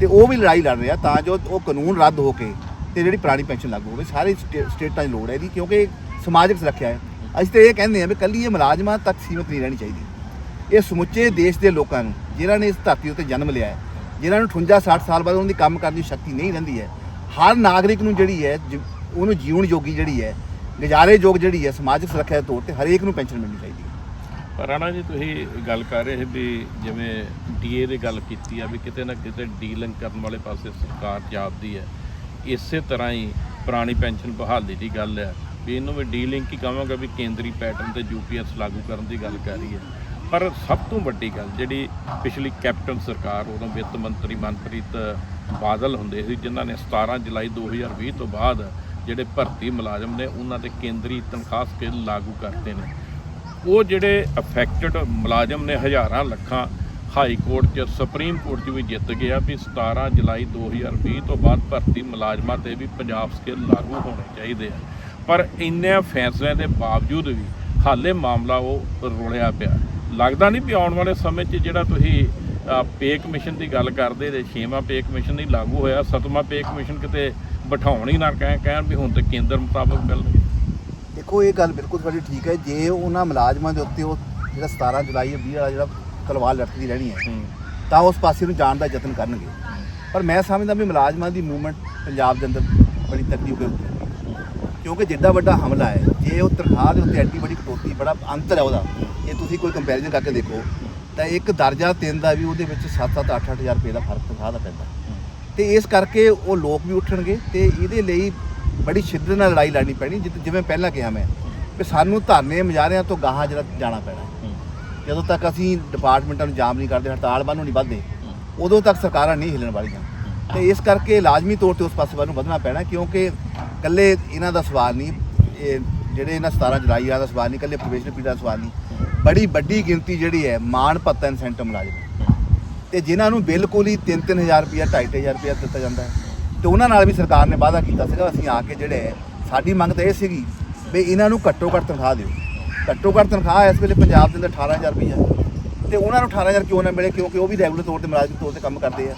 ਤੇ ਉਹ ਵੀ ਲੜਾਈ ਲੜ ਰਿਹਾ, ਤਾਂ ਜੋ ਉਹ ਕਾਨੂੰਨ ਰੱਦ ਹੋ ਕੇ ਤੇ ਜਿਹੜੀ ਪੁਰਾਣੀ ਪੈਨਸ਼ਨ ਲਾਗੂ ਹੋਵੇ, ਸਾਰੇ ਸਟੇ- ਸਟੇਟਾਂ ਦੀ ਲੋੜ ਹੈ ਇਹਦੀ, ਕਿਉਂਕਿ ਇਹ ਸਮਾਜਿਕ ਸੁਰੱਖਿਆ ਹੈ। ਅਸੀਂ ਤਾਂ ਇਹ ਕਹਿੰਦੇ ਹਾਂ ਵੀ ਕੱਲੀ ਇਹ ਮੁਲਾਜ਼ਮਾਂ ਤੱਕ ਸੀਮਤ ਨਹੀਂ ਰਹਿਣੀ ਚਾਹੀਦੀ। ਇਹ ਸਮੁੱਚੇ ਦੇਸ਼ ਦੇ ਲੋਕਾਂ ਨੂੰ, ਜਿਨ੍ਹਾਂ ਨੇ ਇਸ ਧਰਤੀ ਉੱਤੇ ਜਨਮ ਲਿਆ ਹੈ, ਜਿਨ੍ਹਾਂ ਨੂੰ 58 60 ਸਾਲ ਬਾਅਦ ਉਹਨਾਂ ਦੀ ਕੰਮ ਕਰਨ ਦੀ ਸ਼ਕਤੀ ਨਹੀਂ ਰਹਿੰਦੀ ਹੈ, ਹਰ ਨਾਗਰਿਕ ਨੂੰ ਜਿਹੜੀ ਹੈ, ਜ- ਉਹਨੂੰ ਜੀਵਨ ਯੋਗੀ ਜਿਹੜੀ ਹੈ, ਗੁਜ਼ਾਰੇ ਯੋਗ ਜਿਹੜੀ ਹੈ ਸਮਾਜਿਕ ਸੁਰੱਖਿਆ ਦੇ ਤੌਰ ਤੇ ਹਰੇਕ ਨੂੰ ਪੈਨਸ਼ਨ ਮਿਲਣੀ ਚਾਹੀਦੀ ਹੈ। ਪਰ ਰਾਣਾ ਜੀ, ਤੁਸੀਂ ਗੱਲ ਕਰ ਰਹੇ ਵੀ ਜਿਵੇਂ ਡੀਏ ਦੀ ਗੱਲ ਕੀਤੀ ਆ ਵੀ ਕਿਤੇ ਨਾ ਕਿਤੇ ਡੀਲਿੰਗ ਕਰਨ ਵਾਲੇ ਪਾਸੇ ਸਰਕਾਰ ਜਾਪਦੀ ਹੈ। ਇਸੇ ਤਰ੍ਹਾਂ ਹੀ ਪੁਰਾਣੀ ਪੈਨਸ਼ਨ ਬਹਾਲੀ ਦੀ ਗੱਲ ਹੈ ਵੀ ਇਹਨੂੰ ਵੀ ਡੀਲਿੰਕ ਹੀ ਕਹਾਂਗਾ ਵੀ ਕੇਂਦਰੀ ਪੈਟਰਨ ਤੇ ਯੂਪੀਐਸ ਲਾਗੂ ਕਰਨ ਦੀ ਗੱਲ ਕਰ ਰਹੀ ਹੈ। ਪਰ ਸਭ ਤੋਂ ਵੱਡੀ ਗੱਲ ਜਿਹੜੀ ਪਿਛਲੀ ਕੈਪਟਨ ਸਰਕਾਰ ਉਦੋਂ ਵਿੱਤ ਮੰਤਰੀ ਮਨਪ੍ਰੀਤ ਬਾਦਲ ਹੁੰਦੇ ਸੀ, ਜਿਨ੍ਹਾਂ ਨੇ 17 ਜੁਲਾਈ 2020 ਤੋਂ ਬਾਅਦ ਜਿਹੜੇ ਭਰਤੀ ਮੁਲਾਜ਼ਮ ਨੇ, ਉਹਨਾਂ ਤੇ ਕੇਂਦਰੀ ਤਨਖਾਹ ਸਕੇਲ ਲਾਗੂ ਕਰਤੇ ਨੇ। ਉਹ ਜਿਹੜੇ ਅਫੈਕਟਡ ਮੁਲਾਜ਼ਮ ਨੇ ਹਜ਼ਾਰਾਂ ਲੱਖਾਂ ਹਾਈ ਕੋਰਟ 'ਚ ਸੁਪਰੀਮ ਕੋਰਟ 'ਚ ਵੀ ਜਿੱਤ ਗਿਆ ਵੀ 17 ਜੁਲਾਈ 2020 ਤੋਂ ਬਾਅਦ ਭਰਤੀ ਮੁਲਾਜ਼ਮਾਂ ਤੇ ਵੀ ਪੰਜਾਬ ਸਕੇਲ ਲਾਗੂ ਹੋਣੇ ਚਾਹੀਦੇ ਆ। ਪਰ ਇੰਨੇ ਫੈਸਲਿਆਂ ਦੇ ਬਾਵਜੂਦ ਵੀ ਹਾਲੇ ਮਾਮਲਾ ਉਹ ਰੋਲਿਆ ਪਿਆ। ਲੱਗਦਾ ਨਹੀਂ ਵੀ ਆਉਣ ਵਾਲੇ ਸਮੇਂ 'ਚ ਜਿਹੜਾ ਤੁਸੀਂ ਪੇ ਕਮਿਸ਼ਨ ਦੀ ਗੱਲ ਕਰਦੇ ਜੇ, ਛੇਵਾਂ ਪੇ ਕਮਿਸ਼ਨ ਨਹੀਂ ਲਾਗੂ ਹੋਇਆ, ਸਤਵਾਂ ਪੇ ਕਮਿਸ਼ਨ ਕਿਤੇ ਬਿਠਾਉਣ ਹੀ ਨਾ ਕਹਿ ਕਹਿਣ ਵੀ ਹੁਣ ਤੇ ਕੇਂਦਰ ਮੁਤਾਬਕ ਗੱਲ ਦੇਖੋ, ਇਹ ਗੱਲ ਬਿਲਕੁਲ ਤੁਹਾਡੀ ਠੀਕ ਹੈ। ਜੇ ਉਹਨਾਂ ਮੁਲਾਜ਼ਮਾਂ ਦੇ ਉੱਤੇ ਉਹ ਜਿਹੜਾ 17 ਜੁਲਾਈ 20 ਵਾਲਾ ਜਿਹੜਾ ਤਲਵਾਰ ਲਟਕਦੀ ਰਹਿਣੀ ਹੈ। ਤਾਂ ਉਸ ਪਾਸੇ ਨੂੰ ਜਾਣ ਦਾ ਯਤਨ ਕਰਨਗੇ। ਪਰ ਮੈਂ ਸਮਝਦਾ ਵੀ ਮੁਲਾਜ਼ਮਾਂ ਦੀ ਮੂਵਮੈਂਟ ਪੰਜਾਬ ਦੇ ਅੰਦਰ ਬੜੀ ਤਕੜੀ ਹੋ ਉੱਠੀ ਕਿਉਂਕਿ ਜਿੱਡਾ ਵੱਡਾ ਹਮਲਾ ਹੈ ਜੇ ਉਹ ਤਨਖਾਹ ਦੇ ਉੱਤੇ ਐਡੀ ਵੱਡੀ ਕਟੌਤੀ ਬੜਾ ਅੰਤਰ ਹੈ ਉਹਦਾ ਇਹ ਤੁਸੀਂ ਕੋਈ ਕੰਪੈਰੀਜ਼ਨ ਕਰਕੇ ਦੇਖੋ ਤਾਂ ਇੱਕ ਦਰਜਾ ਤਿੰਨ ਦਾ ਵੀ ਉਹਦੇ ਵਿੱਚ 7-7 8-8 ਹਜ਼ਾਰ ਰੁਪਏ ਦਾ ਫ਼ਰਕ ਤਨਖਾਹ ਦਾ ਪੈਂਦਾ। ਤੇ ਇਸ ਕਰਕੇ ਉਹ ਲੋਕ ਵੀ ਉੱਠਣਗੇ ਤੇ ਇਹਦੇ ਲਈ ਬੜੀ ਸ਼ਿੱਦਤ ਨਾਲ ਲੜਾਈ ਲੜਨੀ ਪੈਣੀ ਜਿਵੇਂ ਪਹਿਲਾਂ ਕਿਹਾ ਮੈਂ ਕਿ ਸਾਨੂੰ ਧਰਨੇ ਮੁਜ਼ਾਹਰਿਆਂ ਤੋਂ ਗਾਹਾਂ ਜਿਹੜਾ ਜਾਣਾ ਪੈਣਾ। ਜਦੋਂ ਤੱਕ ਅਸੀਂ ਡਿਪਾਰਟਮੈਂਟਾਂ ਨੂੰ ਜਾਮ ਨਹੀਂ ਕਰਦੇ, ਹੜਤਾਲ ਬੰਨ੍ਹ ਨਹੀਂ ਵੱਧਦੇ, ਉਦੋਂ ਤੱਕ ਸਰਕਾਰਾਂ ਨਹੀਂ ਹਿੱਲਣ ਵਾਲੀਆਂ। ਤੇ ਇਸ ਕਰਕੇ ਲਾਜ਼ਮੀ ਤੌਰ ਤੇ ਉਸ ਪਾਸੇ ਵੱਲ ਨੂੰ ਵਧਣਾ ਪੈਣਾ, ਕਿਉਂਕਿ ਇਕੱਲੇ ਇਹਨਾਂ ਦਾ ਸਵਾਲ ਨਹੀਂ, ਇਹ ਜਿਹੜੇ ਇਹਨਾਂ 17 ਜੁਲਾਈ ਆ ਦਾ ਸਵਾਲ ਨਹੀਂ, ਇਕੱਲੇ ਪ੍ਰੋਬੇਸ਼ਨ ਪੀਰੀਅਡ ਦਾ ਸਵਾਲ ਨਹੀਂ। ਬੜੀ ਵੱਡੀ ਗਿਣਤੀ ਜਿਹੜੀ ਹੈ, ਮਾਣ ਪੱਤਾ ਇਨਸੈਂਟਿਵ ਮੁਲਾਜ਼ਮ ਤੇ ਜਿਨ੍ਹਾਂ ਨੂੰ ਬਿਲਕੁਲ ਹੀ 3-3000 ਰੁਪਇਆ 2.5-3000 ਰੁਪਇਆ ਦਿੱਤਾ ਜਾਂਦਾ ਹੈ। ਤੇ ਉਹਨਾਂ ਨਾਲ ਵੀ ਸਰਕਾਰ ਨੇ ਵਾਅਦਾ ਕੀਤਾ ਸੀਗਾ, ਅਸੀਂ ਆ ਕੇ ਜਿਹੜੇ ਸਾਡੀ ਮੰਗ ਤਾਂ ਇਹ ਸੀਗੀ ਵੀ ਇਹਨਾਂ ਨੂੰ ਘੱਟੋ ਘੱਟ ਤਨਖਾਹ ਦਿਓ। ਘੱਟੋ ਘੱਟ ਤਨਖਾਹ ਇਸ ਵੇਲੇ ਪੰਜਾਬ ਦੇ ਅੰਦਰ 18000 ਰੁਪਈਆ ਤੇ ਉਹਨਾਂ ਨੂੰ 18000 ਕਿਉਂ ਨਾ ਮਿਲੇ? ਕਿਉਂਕਿ ਉਹ ਵੀ ਰੈਗੂਲਰ ਤੌਰ ਤੇ ਮੁਲਾਜ਼ਮ ਤੌਰ ਤੇ ਕੰਮ ਕਰਦੇ ਆ।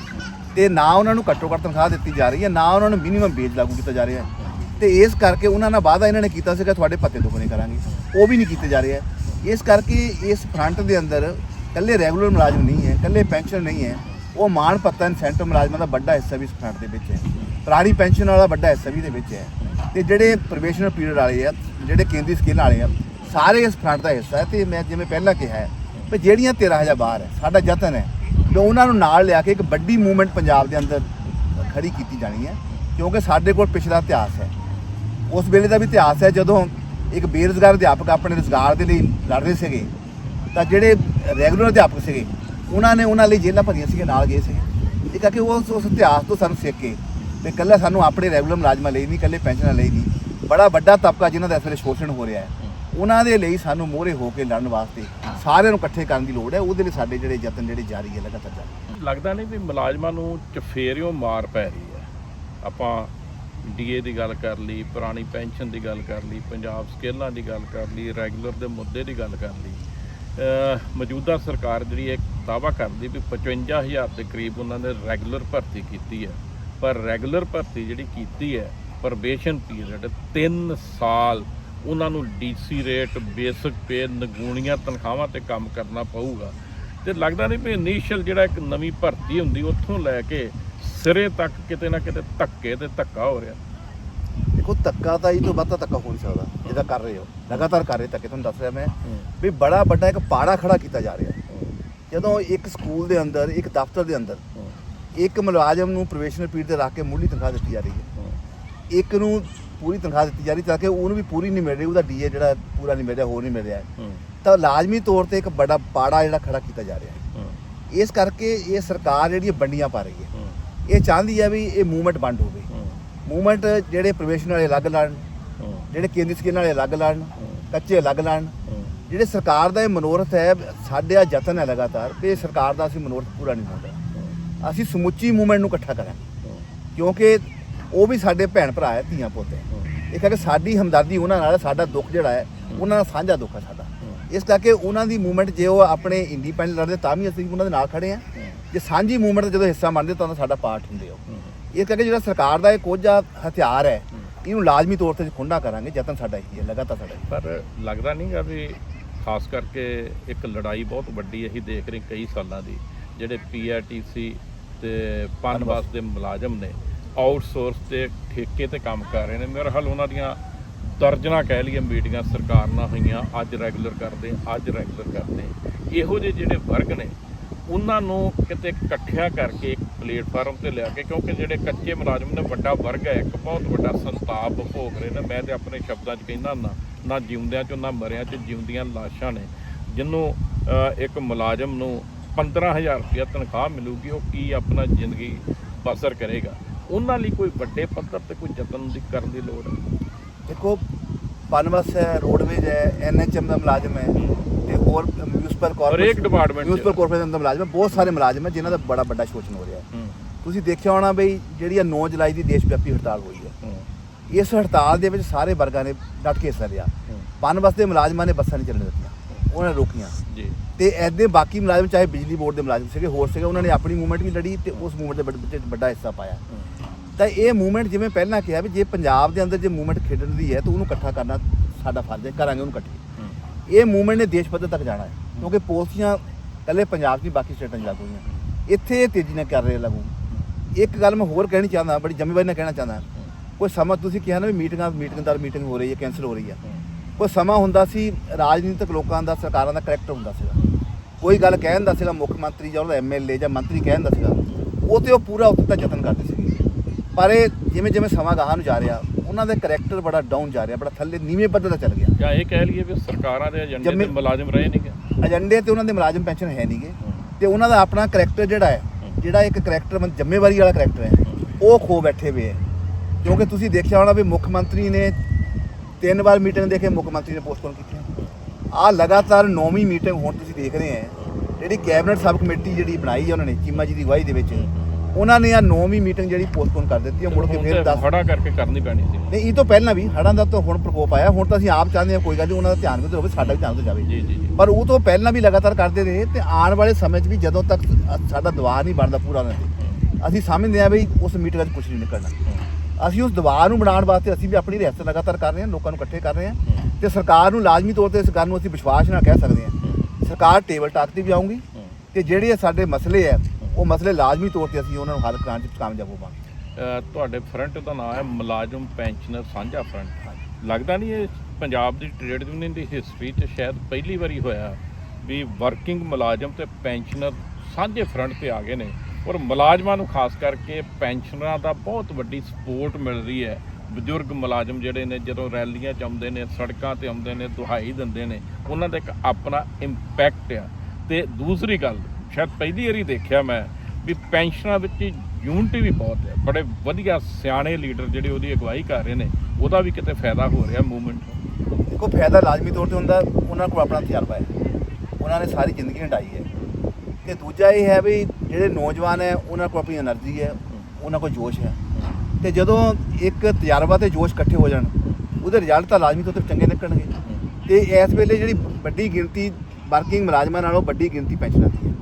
ਤੇ ਨਾ ਉਹਨਾਂ ਨੂੰ ਘੱਟੋ ਘੱਟ ਤਨਖਾਹ ਦਿੱਤੀ ਜਾ ਰਹੀ ਹੈ, ਨਾ ਉਹਨਾਂ ਨੂੰ ਮਿਨੀਮਮ ਵੇਜ ਲਾਗੂ ਕੀਤਾ ਜਾ ਰਿਹਾ ਹੈ। ਤੇ ਇਸ ਕਰਕੇ ਉਹਨਾਂ ਨਾਲ ਵਾਅਦਾ ਇਹਨਾਂ ਨੇ ਕੀਤਾ ਸੀਗਾ, ਤੁਹਾਡੇ ਪੱਤੇ ਦੁੱਗਣੇ ਕਰਾਂਗੇ। ਉਹ ਵੀ ਨਹੀਂ ਕੀਤੇ ਜਾ ਰਹੇ ਹੈ। ਇਸ ਕਰਕੇ ਇਸ ਫਰੰਟ ਦੇ ਅੰਦਰ ਕੱਲੇ ਰੈਗੂਲਰ ਮੁਲਾਜ਼ਮ ਨਹੀਂ ਹੈ ਕੱਲੇ ਪੈਨਸ਼ਨ ਨਹੀਂ ਹੈ। ਉਹ ਮਾਣ ਪੱਤਾ ਇਨਸੈਂਟਿਵ ਮੁਲਾਜ਼ਮਾਂ ਦਾ ਵੱਡਾ ਹਿੱਸਾ ਵੀ ਇਸ ਫਰੰਟ ਦੇ ਵਿੱਚ ਹੈ। ਪੁਰਾਣੀ ਪੈਨਸ਼ਨ ਵਾਲਾ ਵੱਡਾ ਹਿੱਸਾ ਵੀ ਇਹਦੇ ਵਿੱਚ ਹੈ। ਤੇ ਜਿਹੜੇ ਪ੍ਰੋਬੇਸ਼ਨਰ ਪੀਰੀਅਡ ਵਾਲੇ ਆ, ਜਿਹੜੇ ਕੇਂਦਰੀ ਸਕੇਲ ਵਾਲੇ ਆ ਸਾਰੇ ਇਸ ਫਰੰਟ ਦਾ ਹਿੱਸਾ ਹੈ ਤੇ ਮੈਂ ਜਿਵੇਂ ਪਹਿਲਾਂ ਕਿਹਾ ਹੈ ਵੀ ਜਿਹੜੀਆਂ 13000 ਬਾਹਰ ਹੈ, ਸਾਡਾ ਯਤਨ ਹੈ ਵੀ ਉਹਨਾਂ ਨੂੰ ਨਾਲ ਲਿਆ ਕੇ ਇੱਕ ਵੱਡੀ ਮੂਵਮੈਂਟ ਪੰਜਾਬ ਦੇ ਅੰਦਰ ਖੜੀ ਕੀਤੀ ਜਾਣੀ ਹੈ, ਕਿਉਂਕਿ ਸਾਡੇ ਕੋਲ ਪਿਛਲਾ ਇਤਿਹਾਸ ਹੈ। ਉਸ ਵੇਲੇ ਦਾ ਵੀ ਇਤਿਹਾਸ ਹੈ, ਜਦੋਂ ਇੱਕ ਬੇਰੁਜ਼ਗਾਰ ਅਧਿਆਪਕ ਆਪਣੇ ਰੁਜ਼ਗਾਰ ਦੇ ਲਈ ਲੜ ਰਹੇ ਸੀਗੇ, ਤਾਂ ਜਿਹੜੇ ਰੈਗੂਲਰ ਅਧਿਆਪਕ ਸੀਗੇ, ਉਹਨਾਂ ਨੇ ਉਹਨਾਂ ਲਈ ਜੇਲ੍ਹਾਂ ਭਰੀਆਂ ਸੀਗੇ ਨਾਲ ਗਏ ਸੀਗੇ। ਇਹ ਕਰਕੇ ਉਸ ਉਸ ਇਤਿਹਾਸ ਤੋਂ ਸਾਨੂੰ ਸਿੱਖ ਕੇ ਤੇ ਇਕੱਲਾ ਸਾਨੂੰ ਆਪਣੇ ਰੈਗੂਲਰ ਮੁਲਾਜ਼ਮਾਂ ਲਈ ਨਹੀਂ, ਇਕੱਲੇ ਪੈਨਸ਼ਨਾਂ ਲਈ ਨਹੀਂ, ਬੜਾ ਵੱਡਾ ਤਬਕਾ ਜਿਨ੍ਹਾਂ ਦਾ ਇਸ ਵੇਲੇ ਸ਼ੋਸ਼ਣ ਹੋ ਰਿਹਾ ਹੈ। ਉਹਨਾਂ ਦੇ ਲਈ ਸਾਨੂੰ ਮੋਹਰੇ ਹੋ ਕੇ ਲੜਨ ਵਾਸਤੇ ਸਾਰਿਆਂ ਨੂੰ ਇਕੱਠੇ ਕਰਨ ਦੀ ਲੋੜ ਹੈ। ਉਹਦੇ ਲਈ ਸਾਡੇ ਜਿਹੜੇ ਯਤਨ ਜਿਹੜੇ ਜਾਰੀ ਹੈ ਲਗਾਤਾਰ ਜਾਰੀ ਲੱਗਦਾ ਨਹੀਂ ਵੀ ਮੁਲਾਜ਼ਮਾਂ ਨੂੰ ਚਫੇਰਿਓ ਮਾਰ ਪੈ ਰਹੀ ਹੈ। ਆਪਾਂ ਡੀਏ ਦੀ ਗੱਲ ਕਰ ਲਈ ਪੁਰਾਣੀ ਪੈਨਸ਼ਨ ਦੀ ਗੱਲ ਕਰ ਲਈ ਪੰਜਾਬ ਸਕੇਲਾਂ ਦੀ ਗੱਲ ਕਰ ਲਈ ਰੈਗੂਲਰ ਦੇ ਮੁੱਦੇ ਦੀ ਗੱਲ ਕਰ ਲਈ। ਮੌਜੂਦਾ ਸਰਕਾਰ ਜਿਹੜੀ ਇੱਕ ਦਾਵਾ ਕਰਦੀ ਵੀ 55000 ਦੇ ਕਰੀਬ ਉਹਨਾਂ ਨੇ ਰੈਗੂਲਰ ਭਰਤੀ ਕੀਤੀ ਹੈ। ਪਰ ਰੈਗੂਲਰ ਭਰਤੀ ਜਿਹੜੀ ਕੀਤੀ ਹੈ ਪ੍ਰੋਬੇਸ਼ਨ ਪੀਰੀਅਡ 3 ਸਾਲ ਉਹਨਾਂ ਨੂੰ ਡੀਸੀ ਰੇਟ ਬੇਸਿਕ ਪੇ ਨਗੂਣੀਆਂ ਤਨਖਾਹਾਂ ਤੇ ਕੰਮ ਕਰਨਾ ਪਊਗਾ। ਤੇ ਲੱਗਦਾ ਨਹੀਂ ਵੀ ਇਨੀਸ਼ੀਅਲ ਜਿਹੜਾ ਇੱਕ ਨਵੀਂ ਭਰਤੀ ਹੁੰਦੀ ਉੱਥੋਂ ਲੈ ਕੇ ਸਿਰੇ ਤੱਕ ਕਿਤੇ ਨਾ ਕਿਤੇ ਧੱਕੇ ਤੇ ਧੱਕਾ ਹੋ ਰਿਹਾ। ਦੇਖੋ ਧੱਕਾ ਤਾਂ ਇਹ ਤੋਂ ਵੱਧ ਧੱਕਾ ਹੋ ਨਹੀਂ ਸਕਦਾ ਜਿਹਦਾ ਕਰ ਰਹੇ ਹੋ। ਲਗਾਤਾਰ ਕਰ ਰਹੇ ਧੱਕੇ ਤੁਹਾਨੂੰ ਦੱਸ ਰਿਹਾ ਮੈਂ ਵੀ ਬੜਾ ਵੱਡਾ ਇੱਕ ਪਾੜਾ ਖੜਾ ਕੀਤਾ ਜਾ ਰਿਹਾ। ਜਦੋਂ ਇੱਕ ਸਕੂਲ ਦੇ ਅੰਦਰ ਇੱਕ ਦਫ਼ਤਰ ਦੇ ਅੰਦਰ ਇੱਕ ਮੁਲਾਜ਼ਮ ਨੂੰ ਪ੍ਰੋਬੇਸ਼ਨਰ ਪੀਰੀਅਡ ਤੇ ਰੱਖ ਕੇ ਮੁੱਢਲੀ ਤਨਖਾਹ ਦਿੱਤੀ ਜਾ ਰਹੀ ਹੈ। ਇੱਕ ਨੂੰ ਪੂਰੀ ਤਨਖਾਹ ਦਿੱਤੀ ਜਾ ਰਹੀ ਤਾਂ ਕਿ ਉਹਨੂੰ ਵੀ ਪੂਰੀ ਨਹੀਂ ਮਿਲ ਰਹੀ ਉਹਦਾ ਡੀਏ ਜਿਹੜਾ ਪੂਰਾ ਨਹੀਂ ਮਿਲ ਰਿਹਾ ਹੋਰ ਨਹੀਂ ਮਿਲ ਰਿਹਾ। ਤਾਂ ਲਾਜ਼ਮੀ ਤੌਰ ਤੇ ਇੱਕ ਵੱਡਾ ਪਾੜਾ ਜਿਹੜਾ ਖੜਾ ਕੀਤਾ ਜਾ ਰਿਹਾ ਹੈ। ਇਸ ਕਰਕੇ ਇਹ ਸਰਕਾਰ ਜਿਹੜੀ ਹੈ ਵੰਡੀਆਂ ਪਾ ਰਹੀ ਹੈ। ਇਹ ਚਾਹੁੰਦੀ ਹੈ ਵੀ ਇਹ ਮੂਵਮੈਂਟ ਬੰਦ ਹੋਵੇ। ਮੂਵਮੈਂਟ ਜਿਹੜੇ ਪ੍ਰੋਬੇਸ਼ਨ ਵਾਲੇ ਅਲੱਗ ਲੜਨ ਜਿਹੜੇ ਕੇਂਦਰੀ ਸਕੀਮ ਵਾਲੇ ਅਲੱਗ ਲੜਨ ਕੱਚੇ ਅਲੱਗ ਲੜਨ ਜਿਹੜੇ ਸਰਕਾਰ ਦਾ ਇਹ ਮਨੋਰਥ ਹੈ ਸਾਡੇ ਆ ਯਤਨ ਹੈ ਲਗਾਤਾਰ ਕਿ ਸਰਕਾਰ ਦਾ ਅਸੀਂ ਮਨੋਰਥ ਪੂਰਾ ਨਹੀਂ ਹੁੰਦਾ ਅਸੀਂ ਸਮੁੱਚੀ ਮੂਵਮੈਂਟ ਨੂੰ ਇਕੱਠਾ ਕਰਾਂ ਕਿਉਂਕਿ ਉਹ ਵੀ ਸਾਡੇ ਭੈਣ ਭਰਾ ਹੈ ਧੀਆਂ ਪੁੱਤ ਹੈ। ਇਹ ਕਰਕੇ ਸਾਡੀ ਹਮਦਰਦੀ ਉਹਨਾਂ ਨਾਲ ਹੈ, ਸਾਡਾ ਦੁੱਖ ਜਿਹੜਾ ਹੈ ਉਹਨਾਂ ਨਾਲ ਸਾਂਝਾ ਦੁੱਖ ਹੈ ਸਾਡਾ। ਇਸ ਕਰਕੇ ਉਹਨਾਂ ਦੀ ਮੂਵਮੈਂਟ ਜੇ ਉਹ ਆਪਣੇ ਇੰਡੀਪੈਂਡੈਂਟ ਲੜਦੇ ਤਾਂ ਵੀ ਅਸੀਂ ਉਹਨਾਂ ਦੇ ਨਾਲ ਖੜੇ ਹਾਂ। ਜੇ ਸਾਂਝੀ ਮੂਵਮੈਂਟ ਦਾ ਜਦੋਂ ਹਿੱਸਾ ਬਣਦੇ ਤਾਂ ਸਾਡਾ ਪਾਰਟ ਹੁੰਦੇ ਹੋ ਇਸ ਕਰਕੇ ਜਿਹੜਾ ਸਰਕਾਰ ਦਾ ਇਹ ਕੋਝਾ ਹਥਿਆਰ ਹੈ ਇਹਨੂੰ ਲਾਜ਼ਮੀ ਤੌਰ ਤੇ ਖੁੰਡਾ ਕਰਾਂਗੇ ਯਤਨ ਸਾਡਾ ਇਹੀ ਹੈ ਲਗਾਤਾਰ ਸਾਡਾ ਇਹੀ ਹੈ। ਪਰ ਲੱਗਦਾ ਨਹੀਂਗਾ ਵੀ ਖਾਸ ਕਰਕੇ ਇੱਕ ਲੜਾਈ ਬਹੁਤ ਵੱਡੀ ਅਸੀਂ ਦੇਖ ਰਹੇ ਕਈ ਸਾਲਾਂ ਦੀ ਜਿਹੜੇ ਪੀਆਰਟੀਸੀ ਤੇ ਪਨਬਸ ਦੇ ਮੁਲਾਜ਼ਮ ਨੇ ਆਊਟਸੋਰਸ ਤੇ ਠੇਕੇ ਤੇ ਕੰਮ ਕਰ ਰਹੇ ਨੇ। ਮੇਰੇ ਹਾਲ ਉਹਨਾਂ ਦੀਆਂ ਦਰਜਨਾਂ ਕਹਿ ਲਈਏ ਮੀਟਿੰਗਾਂ ਸਰਕਾਰ ਨਾਲ ਹੋਈਆਂ, ਅੱਜ ਰੈਗੂਲਰ ਕਰਦੇ, ਅੱਜ ਰੈਗੂਲਰ ਕਰਦੇ। ਇਹੋ ਜਿਹੇ ਜਿਹੜੇ ਵਰਗ ਨੇ, ਉਹਨਾਂ ਨੂੰ ਕਿਤੇ ਇਕੱਠਿਆਂ ਕਰਕੇ ਇੱਕ ਪਲੇਟਫਾਰਮ ਤੇ ਲਿਆ ਕੇ, ਕਿਉਂਕਿ ਜਿਹੜੇ ਕੱਚੇ ਮੁਲਾਜ਼ਮ ਨੇ, ਵੱਡਾ ਵਰਗ ਹੈ, ਇੱਕ ਬਹੁਤ ਵੱਡਾ ਸੰਤਾਪ ਭੋਗ ਰਹੇ ਨੇ। ਮੈਂ ਤੇ ਆਪਣੇ ਸ਼ਬਦਾਂ 'ਚ ਕਹਿੰਦਾ ਨਾ ਨਾ ਜਿਉਂਦਿਆਂ 'ਚ, ਨਾ ਮਰਿਆਂ 'ਚ ਜਿਉਂਦੀਆਂ ਲਾਸ਼ਾਂ ਨੇ ਜਿਹਨੂੰ ਇੱਕ ਮੁਲਾਜ਼ਮ ਨੂੰ 15000 ਰੁਪਇਆ ਤਨਖਾਹ ਮਿਲੂਗੀ, ਉਹ ਕੀ ਆਪਣਾ ਜ਼ਿੰਦਗੀ ਬਸਰ ਕਰੇਗਾ? ਉਹਨਾਂ ਲਈ ਕੋਈ ਵੱਡੇ ਪੱਧਰ ਤੇ ਕੋਈ ਯਤਨ ਦੀ ਕਰਨ ਦੀ ਲੋੜ ਹੈ? ਦੇਖੋ ਪਨਬਸ ਹੈ ਰੋਡਵੇਜ ਹੈ ਐਨਐਚਐਮ ਦਾ ਮੁਲਾਜ਼ਮ ਹੈ ਤੇ ਹੋਰ ਮਿਊਨਿਸਪਲ ਹਰੇਕ department 'ਚ। ਮਿਊਨਿਸਪਲ ਕਾਰਪੋਰੇਸ਼ਨ ਦਾ ਮੁਲਾਜ਼ਮ ਹੈ। ਬਹੁਤ ਸਾਰੇ ਮੁਲਾਜ਼ਮ ਹੈ ਜਿਨ੍ਹਾਂ ਦਾ ਬੜਾ ਵੱਡਾ ਸ਼ੋਸ਼ਣ ਹੋ ਰਿਹਾ ਹੈ। ਤੁਸੀਂ ਦੇਖਿਆ ਹੋਣਾ ਬਈ ਜਿਹੜੀ ਆ 9 ਜੁਲਾਈ ਦੀ ਦੇਸ਼ ਵਿਆਪੀ ਹੜਤਾਲ ਹੋਈ ਹੈ। ਇਸ ਹੜਤਾਲ ਦੇ ਵਿੱਚ ਸਾਰੇ ਵਰਗਾਂ ਨੇ ਡਟ ਕੇ ਹਿੱਸਾ ਲਿਆ। ਪਨਬਸ ਦੇ ਮੁਲਾਜ਼ਮਾਂ ਨੇ ਬੱਸਾਂ ਨਹੀਂ ਚੱਲਣ ਦਿੱਤੀਆਂ। ਉਹਨਾਂ ਨੇ ਰੋਕੀਆਂ। ਜੀ। ਤੇ ਐਦੇ ਬਾਕੀ ਮੁਲਾਜ਼ਮ ਚਾਹੇ ਬਿਜਲੀ ਬੋਰਡ ਦੇ ਮੁਲਾਜ਼ਮ ਸੀਗੇ ਹੋਰ ਸੀਗੇ ਉਹਨਾਂ ਨੇ ਆਪਣੀ ਮੂਵਮੈਂਟ ਵੀ ਲੜੀ ਤੇ ਉਸ ਮੂਵਮੈਂਟ ਦੇ ਵਿੱਚ ਵੱਡਾ ਹਿੱਸਾ ਪਾਇਆ। ਤਾਂ ਇਹ ਮੂਵਮੈਂਟ ਜਿਵੇਂ ਪਹਿਲਾਂ ਕਿਹਾ ਵੀ ਜੇ ਪੰਜਾਬ ਦੇ ਅੰਦਰ ਜੇ ਮੂਵਮੈਂਟ ਖੇਡਣ ਦੀ ਹੈ ਤਾਂ ਉਹਨੂੰ ਇਕੱਠਾ ਕਰਨਾ ਸਾਡਾ ਫਰਜ਼ ਹੈ ਕਰਾਂਗੇ ਉਹਨੂੰ ਇਕੱਠੀ। ਇਹ ਮੂਵਮੈਂਟ ਨੇ ਦੇਸ਼ ਪੱਧਰ ਤੱਕ ਜਾਣਾ ਹੈ ਕਿਉਂਕਿ ਪਾਲਿਸੀਆਂ ਕੱਲੇ ਪੰਜਾਬ 'ਚ ਨਹੀਂ ਬਾਕੀ ਸਟੇਟਾਂ 'ਚ ਲਾਗੂ ਹੋਈਆਂ। ਇੱਥੇ ਇਹ ਤੇਜ਼ੀ ਨਾਲ ਕਰ ਰਹੇ ਲਾਗੂ। ਇੱਕ ਗੱਲ ਮੈਂ ਹੋਰ ਕਹਿਣੀ ਚਾਹੁੰਦਾ ਬੜੀ ਜ਼ਿੰਮੇਵਾਰੀ ਨਾਲ ਕਹਿਣਾ ਚਾਹੁੰਦਾ। ਕੋਈ ਸਮਾਂ ਤੁਸੀਂ ਕਿਹਾ ਨਾ ਵੀ ਮੀਟਿੰਗਾਂ ਮੀਟਿੰਗ ਦਰ ਮੀਟਿੰਗ ਹੋ ਰਹੀ ਹੈ ਕੈਂਸਲ ਹੋ ਰਹੀ ਹੈ। ਕੋਈ ਸਮਾਂ ਹੁੰਦਾ ਸੀ ਰਾਜਨੀਤਿਕ ਲੋਕਾਂ ਦਾ ਸਰਕਾਰਾਂ ਦਾ ਕਰੈਕਟਰ ਹੁੰਦਾ ਸੀਗਾ। ਕੋਈ ਗੱਲ ਕਹਿ ਦਿੰਦਾ ਸੀਗਾ ਮੁੱਖ ਮੰਤਰੀ ਜਾਂ ਉਹਦਾ ਐਮਐਲਏ ਜਾਂ ਮੰਤਰੀ ਕਹਿ ਦਿੰਦਾ ਸੀਗਾ ਉਹ ਤੇ ਉਹ ਪੂਰਾ ਉੱਤੇ ਤੱਕ ਯਤਨ ਕਰਦੇ ਸੀਗੇ। ਪਰ ਇਹ ਜਿਵੇਂ ਜਿਵੇਂ ਸਮਾਂ ਗਾਹਾਂ ਨੂੰ ਜਾ ਰਿਹਾ ਉਹਨਾਂ ਦਾ ਕਰੈਕਟਰ ਬੜਾ ਡਾਊਨ ਜਾ ਰਿਹਾ ਬੜਾ ਥੱਲੇ ਨੀਵੇਂ ਪੱਧਰ ਤੇ ਚੱਲ ਗਿਆ। ਜਾਂ ਇਹ ਕਹਿ ਲਈਏ ਵੀ ਸਰਕਾਰਾਂ ਦੇ ਏਜੰਡੇ ਤੇ ਜੰਮੇ- ਮੁਲਾਜ਼ਮ ਰਹੇ ਨਹੀਂਗੇ ਏਜੰਡੇ ਤੇ ਉਹਨਾਂ ਦੇ ਮੁਲਾਜ਼ਮ ਪੈਨਸ਼ਨ ਹੈ ਨਹੀਂਗੇ ਤੇ ਉਹਨਾਂ ਦਾ ਆਪਣਾ ਕਰੈਕਟਰ ਜਿਹੜਾ ਹੈ ਜਿਹੜਾ ਇੱਕ ਕਰੈਕਟਰ ਮਤਲਬ ਜ਼ਿੰਮੇਵਾਰੀ ਵਾਲਾ ਕਰੈਕਟਰ ਹੈ ਉਹ ਖੋ ਬੈਠੇ ਹੋਏ ਹੈ। ਕਿਉਂਕਿ ਤੁਸੀਂ ਦੇਖਿਆ ਹੋਣਾ ਵੀ ਮੁੱਖ ਮੰਤਰੀ ਨੇ ਤਿੰਨ ਵਾਰ ਮੀਟਿੰਗ ਦੇ ਕੇ ਮੁੱਖ ਮੰਤਰੀ ਨੇ ਪੋਸਟਪੋਨ ਕੀਤੀ ਆ ਲਗਾਤਾਰ ਨੌਵੀਂ ਮੀਟਿੰਗ ਹੁਣ ਤੁਸੀਂ ਦੇਖ ਰਹੇ ਹੈ ਜਿਹੜੀ ਕੈਬਨਿਟ ਸਬ ਕਮੇਟੀ ਜਿਹੜੀ ਬਣਾਈ ਹੈ ਉਹਨਾਂ ਨੇ ਚੀਮਾ ਜੀ ਦੀ ਅਗਵਾਈ ਦੇ ਵਿੱਚ ਉਹਨਾਂ ਨੇ ਆ ਨੌਵੀਂ ਮੀਟਿੰਗ ਜਿਹੜੀ ਪੋਸਟਪੋਨ ਕਰ ਦਿੱਤੀ ਹੈ ਮੁੜ ਕੇ ਫਿਰ 10 ਖੜਾ ਕਰਕੇ ਕਰਨੀ ਪੈਣੀ ਸੀ। ਨਹੀਂ ਇਹ ਤੋਂ ਪਹਿਲਾਂ ਵੀ ਹੜਾਂ ਦਾ ਤਾਂ ਹੁਣ ਪ੍ਰਕੋਪ ਆਇਆ ਹੁਣ ਤਾਂ ਅਸੀਂ ਆਪ ਚਾਹੁੰਦੇ ਹਾਂ ਕੋਈ ਗੱਲ ਨਹੀਂ ਉਹਨਾਂ ਦਾ ਧਿਆਨ ਵੀ ਹੋਵੇ ਸਾਡਾ ਵੀ ਧਿਆਨ ਤੋਂ ਜਾਵੇ। ਜੀ ਜੀ ਜੀ। ਪਰ ਉਹ ਤੋਂ ਪਹਿਲਾਂ ਵੀ ਲਗਾਤਾਰ ਕਰਦੇ ਰਹੇ ਤੇ ਆਉਣ ਵਾਲੇ ਸਮੇਂ 'ਚ ਵੀ ਜਦੋਂ ਤੱਕ ਸਾਡਾ ਦਬਾਅ ਨਹੀਂ ਬਣਦਾ ਪੂਰਾ ਉਹਨਾਂ ਤੇ ਅਸੀਂ ਸਮਝਦੇ ਹਾਂ ਵੀ ਉਸ ਮੀਟਿੰਗ 'ਚ ਕੁਝ ਨਹੀਂ ਨਿਕਲਣਾ। ਅਸੀਂ ਉਸ ਦਬਾਅ ਨੂੰ ਬਣਾਉਣ ਵਾਸਤੇ ਅਸੀਂ ਵੀ ਆਪਣੀ ਰਿਆਸਤ ਲਗਾਤਾਰ ਕਰ ਰਹੇ ਹਾਂ ਲੋਕਾਂ ਨੂੰ ਇਕੱਠੇ ਕਰ ਰਹੇ ਹਾਂ ਤੇ ਸਰਕਾਰ ਨੂੰ ਲਾਜ਼ਮੀ ਤੌਰ ਤੇ ਇਸ ਗੱਲ ਨੂੰ ਅਸੀਂ ਵਿਸ਼ਵਾਸ ਨਾਲ ਕਹਿ ਸਕਦੇ ਹਾਂ। ਸਰਕਾਰ ਟੇਬਲ ਟਾਕ ਤੇ ਵੀ ਆਉਂਗੀ ਤੇ ਜਿਹੜੇ ਸਾਡੇ ਮਸਲੇ ਆ ਉਹ ਮਸਲੇ ਲਾਜ਼ਮੀ ਤੌਰ ਤੇ ਅਸੀਂ ਉਹਨਾਂ ਨੂੰ ਹੱਲ ਕਰਾਉਣ 'ਚ ਕਾਮਯਾਬ ਹੋਵਾਂਗੇ। ਤੁਹਾਡੇ ਫਰੰਟ ਦਾ ਨਾਮ ਹੈ ਮੁਲਾਜ਼ਮ ਪੈਨਸ਼ਨਰ ਸਾਂਝਾ ਫਰੰਟ। ਲੱਗਦਾ ਨਹੀਂ ਇਹ ਪੰਜਾਬ ਦੀ ਟ੍ਰੇਡ ਯੂਨੀਅਨ ਦੀ ਹਿਸਟਰੀ 'ਚ ਸ਼ਾਇਦ ਪਹਿਲੀ ਵਾਰੀ ਹੋਇਆ ਵੀ ਵਰਕਿੰਗ ਮੁਲਾਜ਼ਮ ਤੇ ਪੈਨਸ਼ਨਰ ਸਾਂਝੇ ਫਰੰਟ ਤੇ ਆ ਗਏ ਨੇ। ਔਰ ਮੁਲਾਜ਼ਮਾਂ ਨੂੰ ਖਾਸ ਕਰਕੇ ਪੈਨਸ਼ਨਰਾਂ ਦਾ ਬਹੁਤ ਵੱਡੀ ਸਪੋਰਟ ਮਿਲ ਰਹੀ ਹੈ। ਬਜ਼ੁਰਗ ਮੁਲਾਜ਼ਮ ਜਿਹੜੇ ਨੇ ਜਦੋਂ ਰੈਲੀਆਂ 'ਚ ਆਉਂਦੇ ਨੇ ਸੜਕਾਂ ਤੇ ਆਉਂਦੇ ਨੇ ਦੁਹਾਈ ਦਿੰਦੇ ਨੇ ਉਹਨਾਂ ਦਾ ਇੱਕ ਆਪਣਾ ਇੰਪੈਕਟ ਆ। ਤੇ ਦੂਸਰੀ ਗੱਲ ਦੇਖਿਆ, ਪਹਿਲੀ ਵਾਰੀ ਦੇਖਿਆ ਮੈਂ ਵੀ ਪੈਨਸ਼ਨਾਂ ਵਿੱਚ ਯੂਨਿਟੀ ਵੀ ਬਹੁਤ ਹੈ। ਬੜੇ ਵਧੀਆ ਸਿਆਣੇ ਲੀਡਰ ਜਿਹੜੇ ਉਹਦੀ ਅਗਵਾਈ ਕਰ ਰਹੇ ਨੇ, ਉਹਦਾ ਵੀ ਕਿਤੇ ਫਾਇਦਾ ਹੋ ਰਿਹਾ ਮੂਵਮੈਂਟ ਨੂੰ ਦੇਖੋ, ਫਾਇਦਾ ਲਾਜ਼ਮੀ ਤੌਰ ਤੇ ਹੁੰਦਾ, ਉਹਨਾਂ ਕੋਲ ਆਪਣਾ ਤਜਰਬਾ ਹੈ। ਉਹਨਾਂ ਨੇ ਸਾਰੀ ਜ਼ਿੰਦਗੀ ਹੰਡਾਈ ਹੈ। ਤੇ ਦੂਜਾ ਇਹ ਹੈ ਵੀ ਜਿਹੜੇ ਨੌਜਵਾਨ ਹੈ, ਉਹਨਾਂ ਕੋਲ ਆਪਣੀ એનર્ਜੀ ਹੈ, ਉਹਨਾਂ ਕੋਲ ਜੋਸ਼ ਹੈ। ਤੇ ਜਦੋਂ ਇੱਕ ਤਜਰਬਾ ਤੇ ਜੋਸ਼ ਇਕੱਠੇ ਹੋ ਜਾਣ, ਉਹਦੇ ਰਿਜ਼ਲਟ ਤਾਂ ਲਾਜ਼ਮੀ ਤੌਰ ਤੇ ਚੰਗੇ ਨਿਕਲਣਗੇ। ਤੇ ਇਸ ਵੇਲੇ ਜਿਹੜੀ ਵੱਡੀ ਗਿਣਤੀ ਵਰਕਿੰਗ ਮੁਲਾਜ਼ਮਾਂ ਨਾਲੋਂ ਵੱਡੀ ਗਿਣਤੀ ਪੈਨਸ਼ਨਾਂ ਦੀ ਹੈ।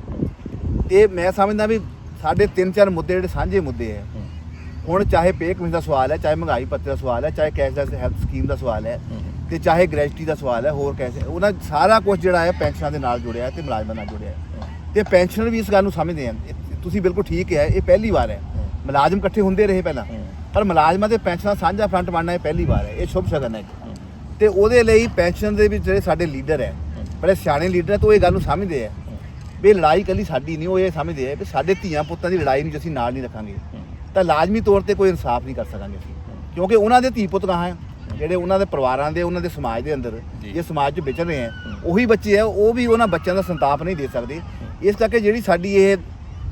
ਤੇ ਮੈਂ ਸਮਝਦਾ ਵੀ ਸਾਡੇ ਤਿੰਨ ਚਾਰ ਮੁੱਦੇ ਜਿਹੜੇ ਸਾਂਝੇ ਮੁੱਦੇ ਹੈ। ਹੁਣ ਚਾਹੇ ਪੇ ਕਮਿਸ਼ਨ ਦਾ ਸਵਾਲ ਹੈ ਚਾਹੇ ਮਹਿੰਗਾਈ ਭੱਤੇ ਦਾ ਸਵਾਲ ਹੈ ਚਾਹੇ ਕੈਸ਼ਲੈਸ ਹੈਲਥ ਸਕੀਮ ਦਾ ਸਵਾਲ ਹੈ ਤੇ ਚਾਹੇ ਗ੍ਰੈਜੂਟੀ ਦਾ ਸਵਾਲ ਹੈ ਹੋਰ ਕੈਸੇ ਉਹਨਾਂ ਸਾਰਾ ਕੁਝ ਜਿਹੜਾ ਹੈ ਪੈਨਸ਼ਨਾਂ ਦੇ ਨਾਲ ਜੁੜਿਆ ਹੈ ਤੇ ਮੁਲਾਜ਼ਮਾਂ ਨਾਲ ਜੁੜਿਆ। ਹੈ। ਤੇ ਪੈਨਸ਼ਨਰ ਵੀ ਇਸ ਗੱਲ ਨੂੰ ਸਮਝਦੇ ਇਹ- ਤੁਸੀਂ ਬਿਲਕੁਲ ਠੀਕ ਹੈ ਇਹ ਪਹਿਲੀ ਵਾਰ ਹੈ। ਮੁਲਾਜ਼ਮ ਇਕੱਠੇ ਹੁੰਦੇ ਰਹੇ ਪਹਿਲਾਂ। ਪਰ ਮੁਲਾਜ਼ਮਾਂ ਦੇ ਪੈਨਸ਼ਨਾਂ ਸਾਂਝਾ ਫਰੰਟ ਬਣਨਾ ਇਹ ਪਹਿਲੀ ਵਾਰ ਹੈ। ਇਹ ਸ਼ੁਭ ਸ਼ਗਨ ਹੈ। ਤੇ ਉਹਦੇ ਲਈ ਪੈਨਸ਼ਨ ਦੇ ਵਿੱਚ ਜਿਹੜੇ ਸਾਡੇ ਲੀਡਰ ਹੈ ਬੜੇ ਸਿਆਣੇ ਲੀਡਰ ਹੈ ਤਾਂ ਇਹ ਗੱਲ ਨੂੰ ਸਮਝਦੇ ਹੈ ਵੀ ਇਹ ਲੜਾਈ ਕੱਲੀ ਸਾਡੀ ਨਹੀਂ ਉਹ ਇਹ ਸਮਝਦੇ ਹੈ ਵੀ ਸਾਡੇ ਧੀਆਂ ਪੁੱਤਾਂ ਦੀ ਲੜਾਈ ਨੂੰ ਜੇ ਅਸੀਂ ਨਾਲ ਨਹੀਂ ਰੱਖਾਂਗੇ ਤਾਂ ਲਾਜ਼ਮੀ ਤੌਰ ਤੇ ਕੋਈ ਇਨਸਾਫ ਨਹੀਂ ਕਰ ਸਕਾਂਗੇ ਅਸੀਂ। ਕਿਉਂਕਿ ਉਹਨਾਂ ਦੇ ਧੀ ਪੁੱਤ ਕਹਾਂ ਹੈ? ਜਿਹੜੇ ਉਹਨਾਂ ਦੇ ਪਰਿਵਾਰਾਂ ਦੇ ਉਹਨਾਂ ਦੇ ਸਮਾਜ ਦੇ ਅੰਦਰ। ਜੇ। ਸਮਾਜ 'ਚ ਵਿਚਰ ਰਹੇ ਹੈ ਉਹੀ ਬੱਚੇ ਹੈ ਉਹ ਵੀ ਉਹਨਾਂ ਬੱਚਿਆਂ ਦਾ ਸੰਤਾਪ ਨਹੀਂ ਦੇ ਸਕਦੇ। ਇਸ ਕਰਕੇ ਜਿਹੜੀ ਸਾਡੀ ਇਹ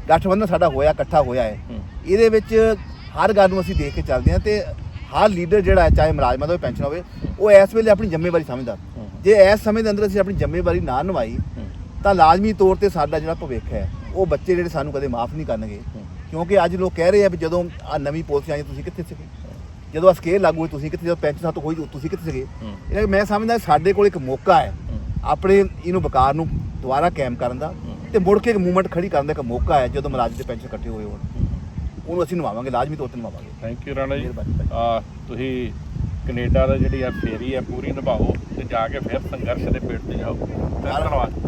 ਗੱਠਬੰਧਨ ਸਾਡਾ ਹੋਇਆ ਇਕੱਠਾ ਹੋਇਆ ਹੈ ਇਹਦੇ ਵਿੱਚ ਹਰ ਗੱਲ ਨੂੰ ਅਸੀਂ ਦੇਖ ਕੇ ਚੱਲਦੇ ਹਾਂ ਤੇ ਹਰ ਲੀਡਰ ਜਿਹੜਾ ਹੈ ਚਾਹੇ ਮੁਲਾਜ਼ਮਾਂ ਦਾ ਹੋਵੇ ਪੈਨਸ਼ਨ ਹੋਵੇ ਉਹ ਇਸ ਵੇਲੇ ਆਪਣੀ ਜ਼ਿੰਮੇਵਾਰੀ ਸਮਝਦਾ। ਜੇ ਇਸ ਸਮੇਂ ਦੇ ਅੰਦਰ ਅਸੀਂ ਆਪਣੀ ਜ਼ਿੰਮੇਵਾਰੀ ਨਾ ਨਿਭਾਈ ਤਾਂ ਲਾਜ਼ਮੀ ਤੌਰ ਤੇ ਸਾਡਾ ਜਿਹੜਾ ਭਵਿੱਖ ਹੈ ਉਹ ਬੱਚੇ ਜਿਹੜੇ ਸਾਨੂੰ ਕਦੇ ਮਾਫ ਨਹੀਂ ਕਰਨਗੇ। ਕਿਉਂਕਿ ਅੱਜ ਲੋਕ ਕਹਿ ਰਹੇ ਆ ਵੀ ਜਦੋਂ ਆ ਨਵੀਂ ਪਾਲਿਸੀ ਆਈ ਤੁਸੀਂ ਕਿੱਥੇ ਸੀਗੇ? ਜਦੋਂ ਆ ਸਕੇਲ ਲਾਗੂ ਹੋਈ ਤੁਸੀਂ ਕਿੱਥੇ ਜਦੋਂ ਪੈਨਸ਼ਨ ਸਾਤੋਂ ਹੋਈ ਤੁਸੀਂ ਕਿੱਥੇ ਸੀਗੇ? ਇਹ ਮੈਂ ਸਮਝਦਾ ਸਾਡੇ ਕੋਲ ਇੱਕ ਮੌਕਾ ਹੈ ਆਪਣੇ ਇਹਨੂੰ ਵਕਾਰ ਨੂੰ ਦੁਬਾਰਾ ਕਾਇਮ ਕਰਨ ਦਾ। ਤੇ ਮੁੜ ਕੇ ਇੱਕ ਮੂਵਮੈਂਟ ਖੜੀ ਕਰਨ ਦਾ ਇੱਕ ਮੌਕਾ ਹੈ ਜਦੋਂ ਮੁਲਾਜ਼ਮ ਦੇ ਪੈਨਸ਼ਨ ਇਕੱਠੇ ਹੋਏ ਹੋਣ। ਉਹਨੂੰ ਅਸੀਂ ਨਿਭਾਵਾਂਗੇ ਲਾਜ਼ਮੀ ਤੌਰ ਤੇ ਨਿਭਾਵਾਂਗੇ। Thank you Rana ji. ਆ ਤੁਸੀਂ ਕੈਨੇਡਾ ਦਾ ਜਿਹੜੀ ਆ ਫੇਰੀ ਆ ਪੂਰੀ ਨਿਭਾਓ ਤੇ ਜਾ ਕੇ ਫਿਰ ਸੰਘਰਸ਼ ਦੇ ਪੇੜ ਤੇ ਜਾਓ। ਧੰਨਵਾਦ।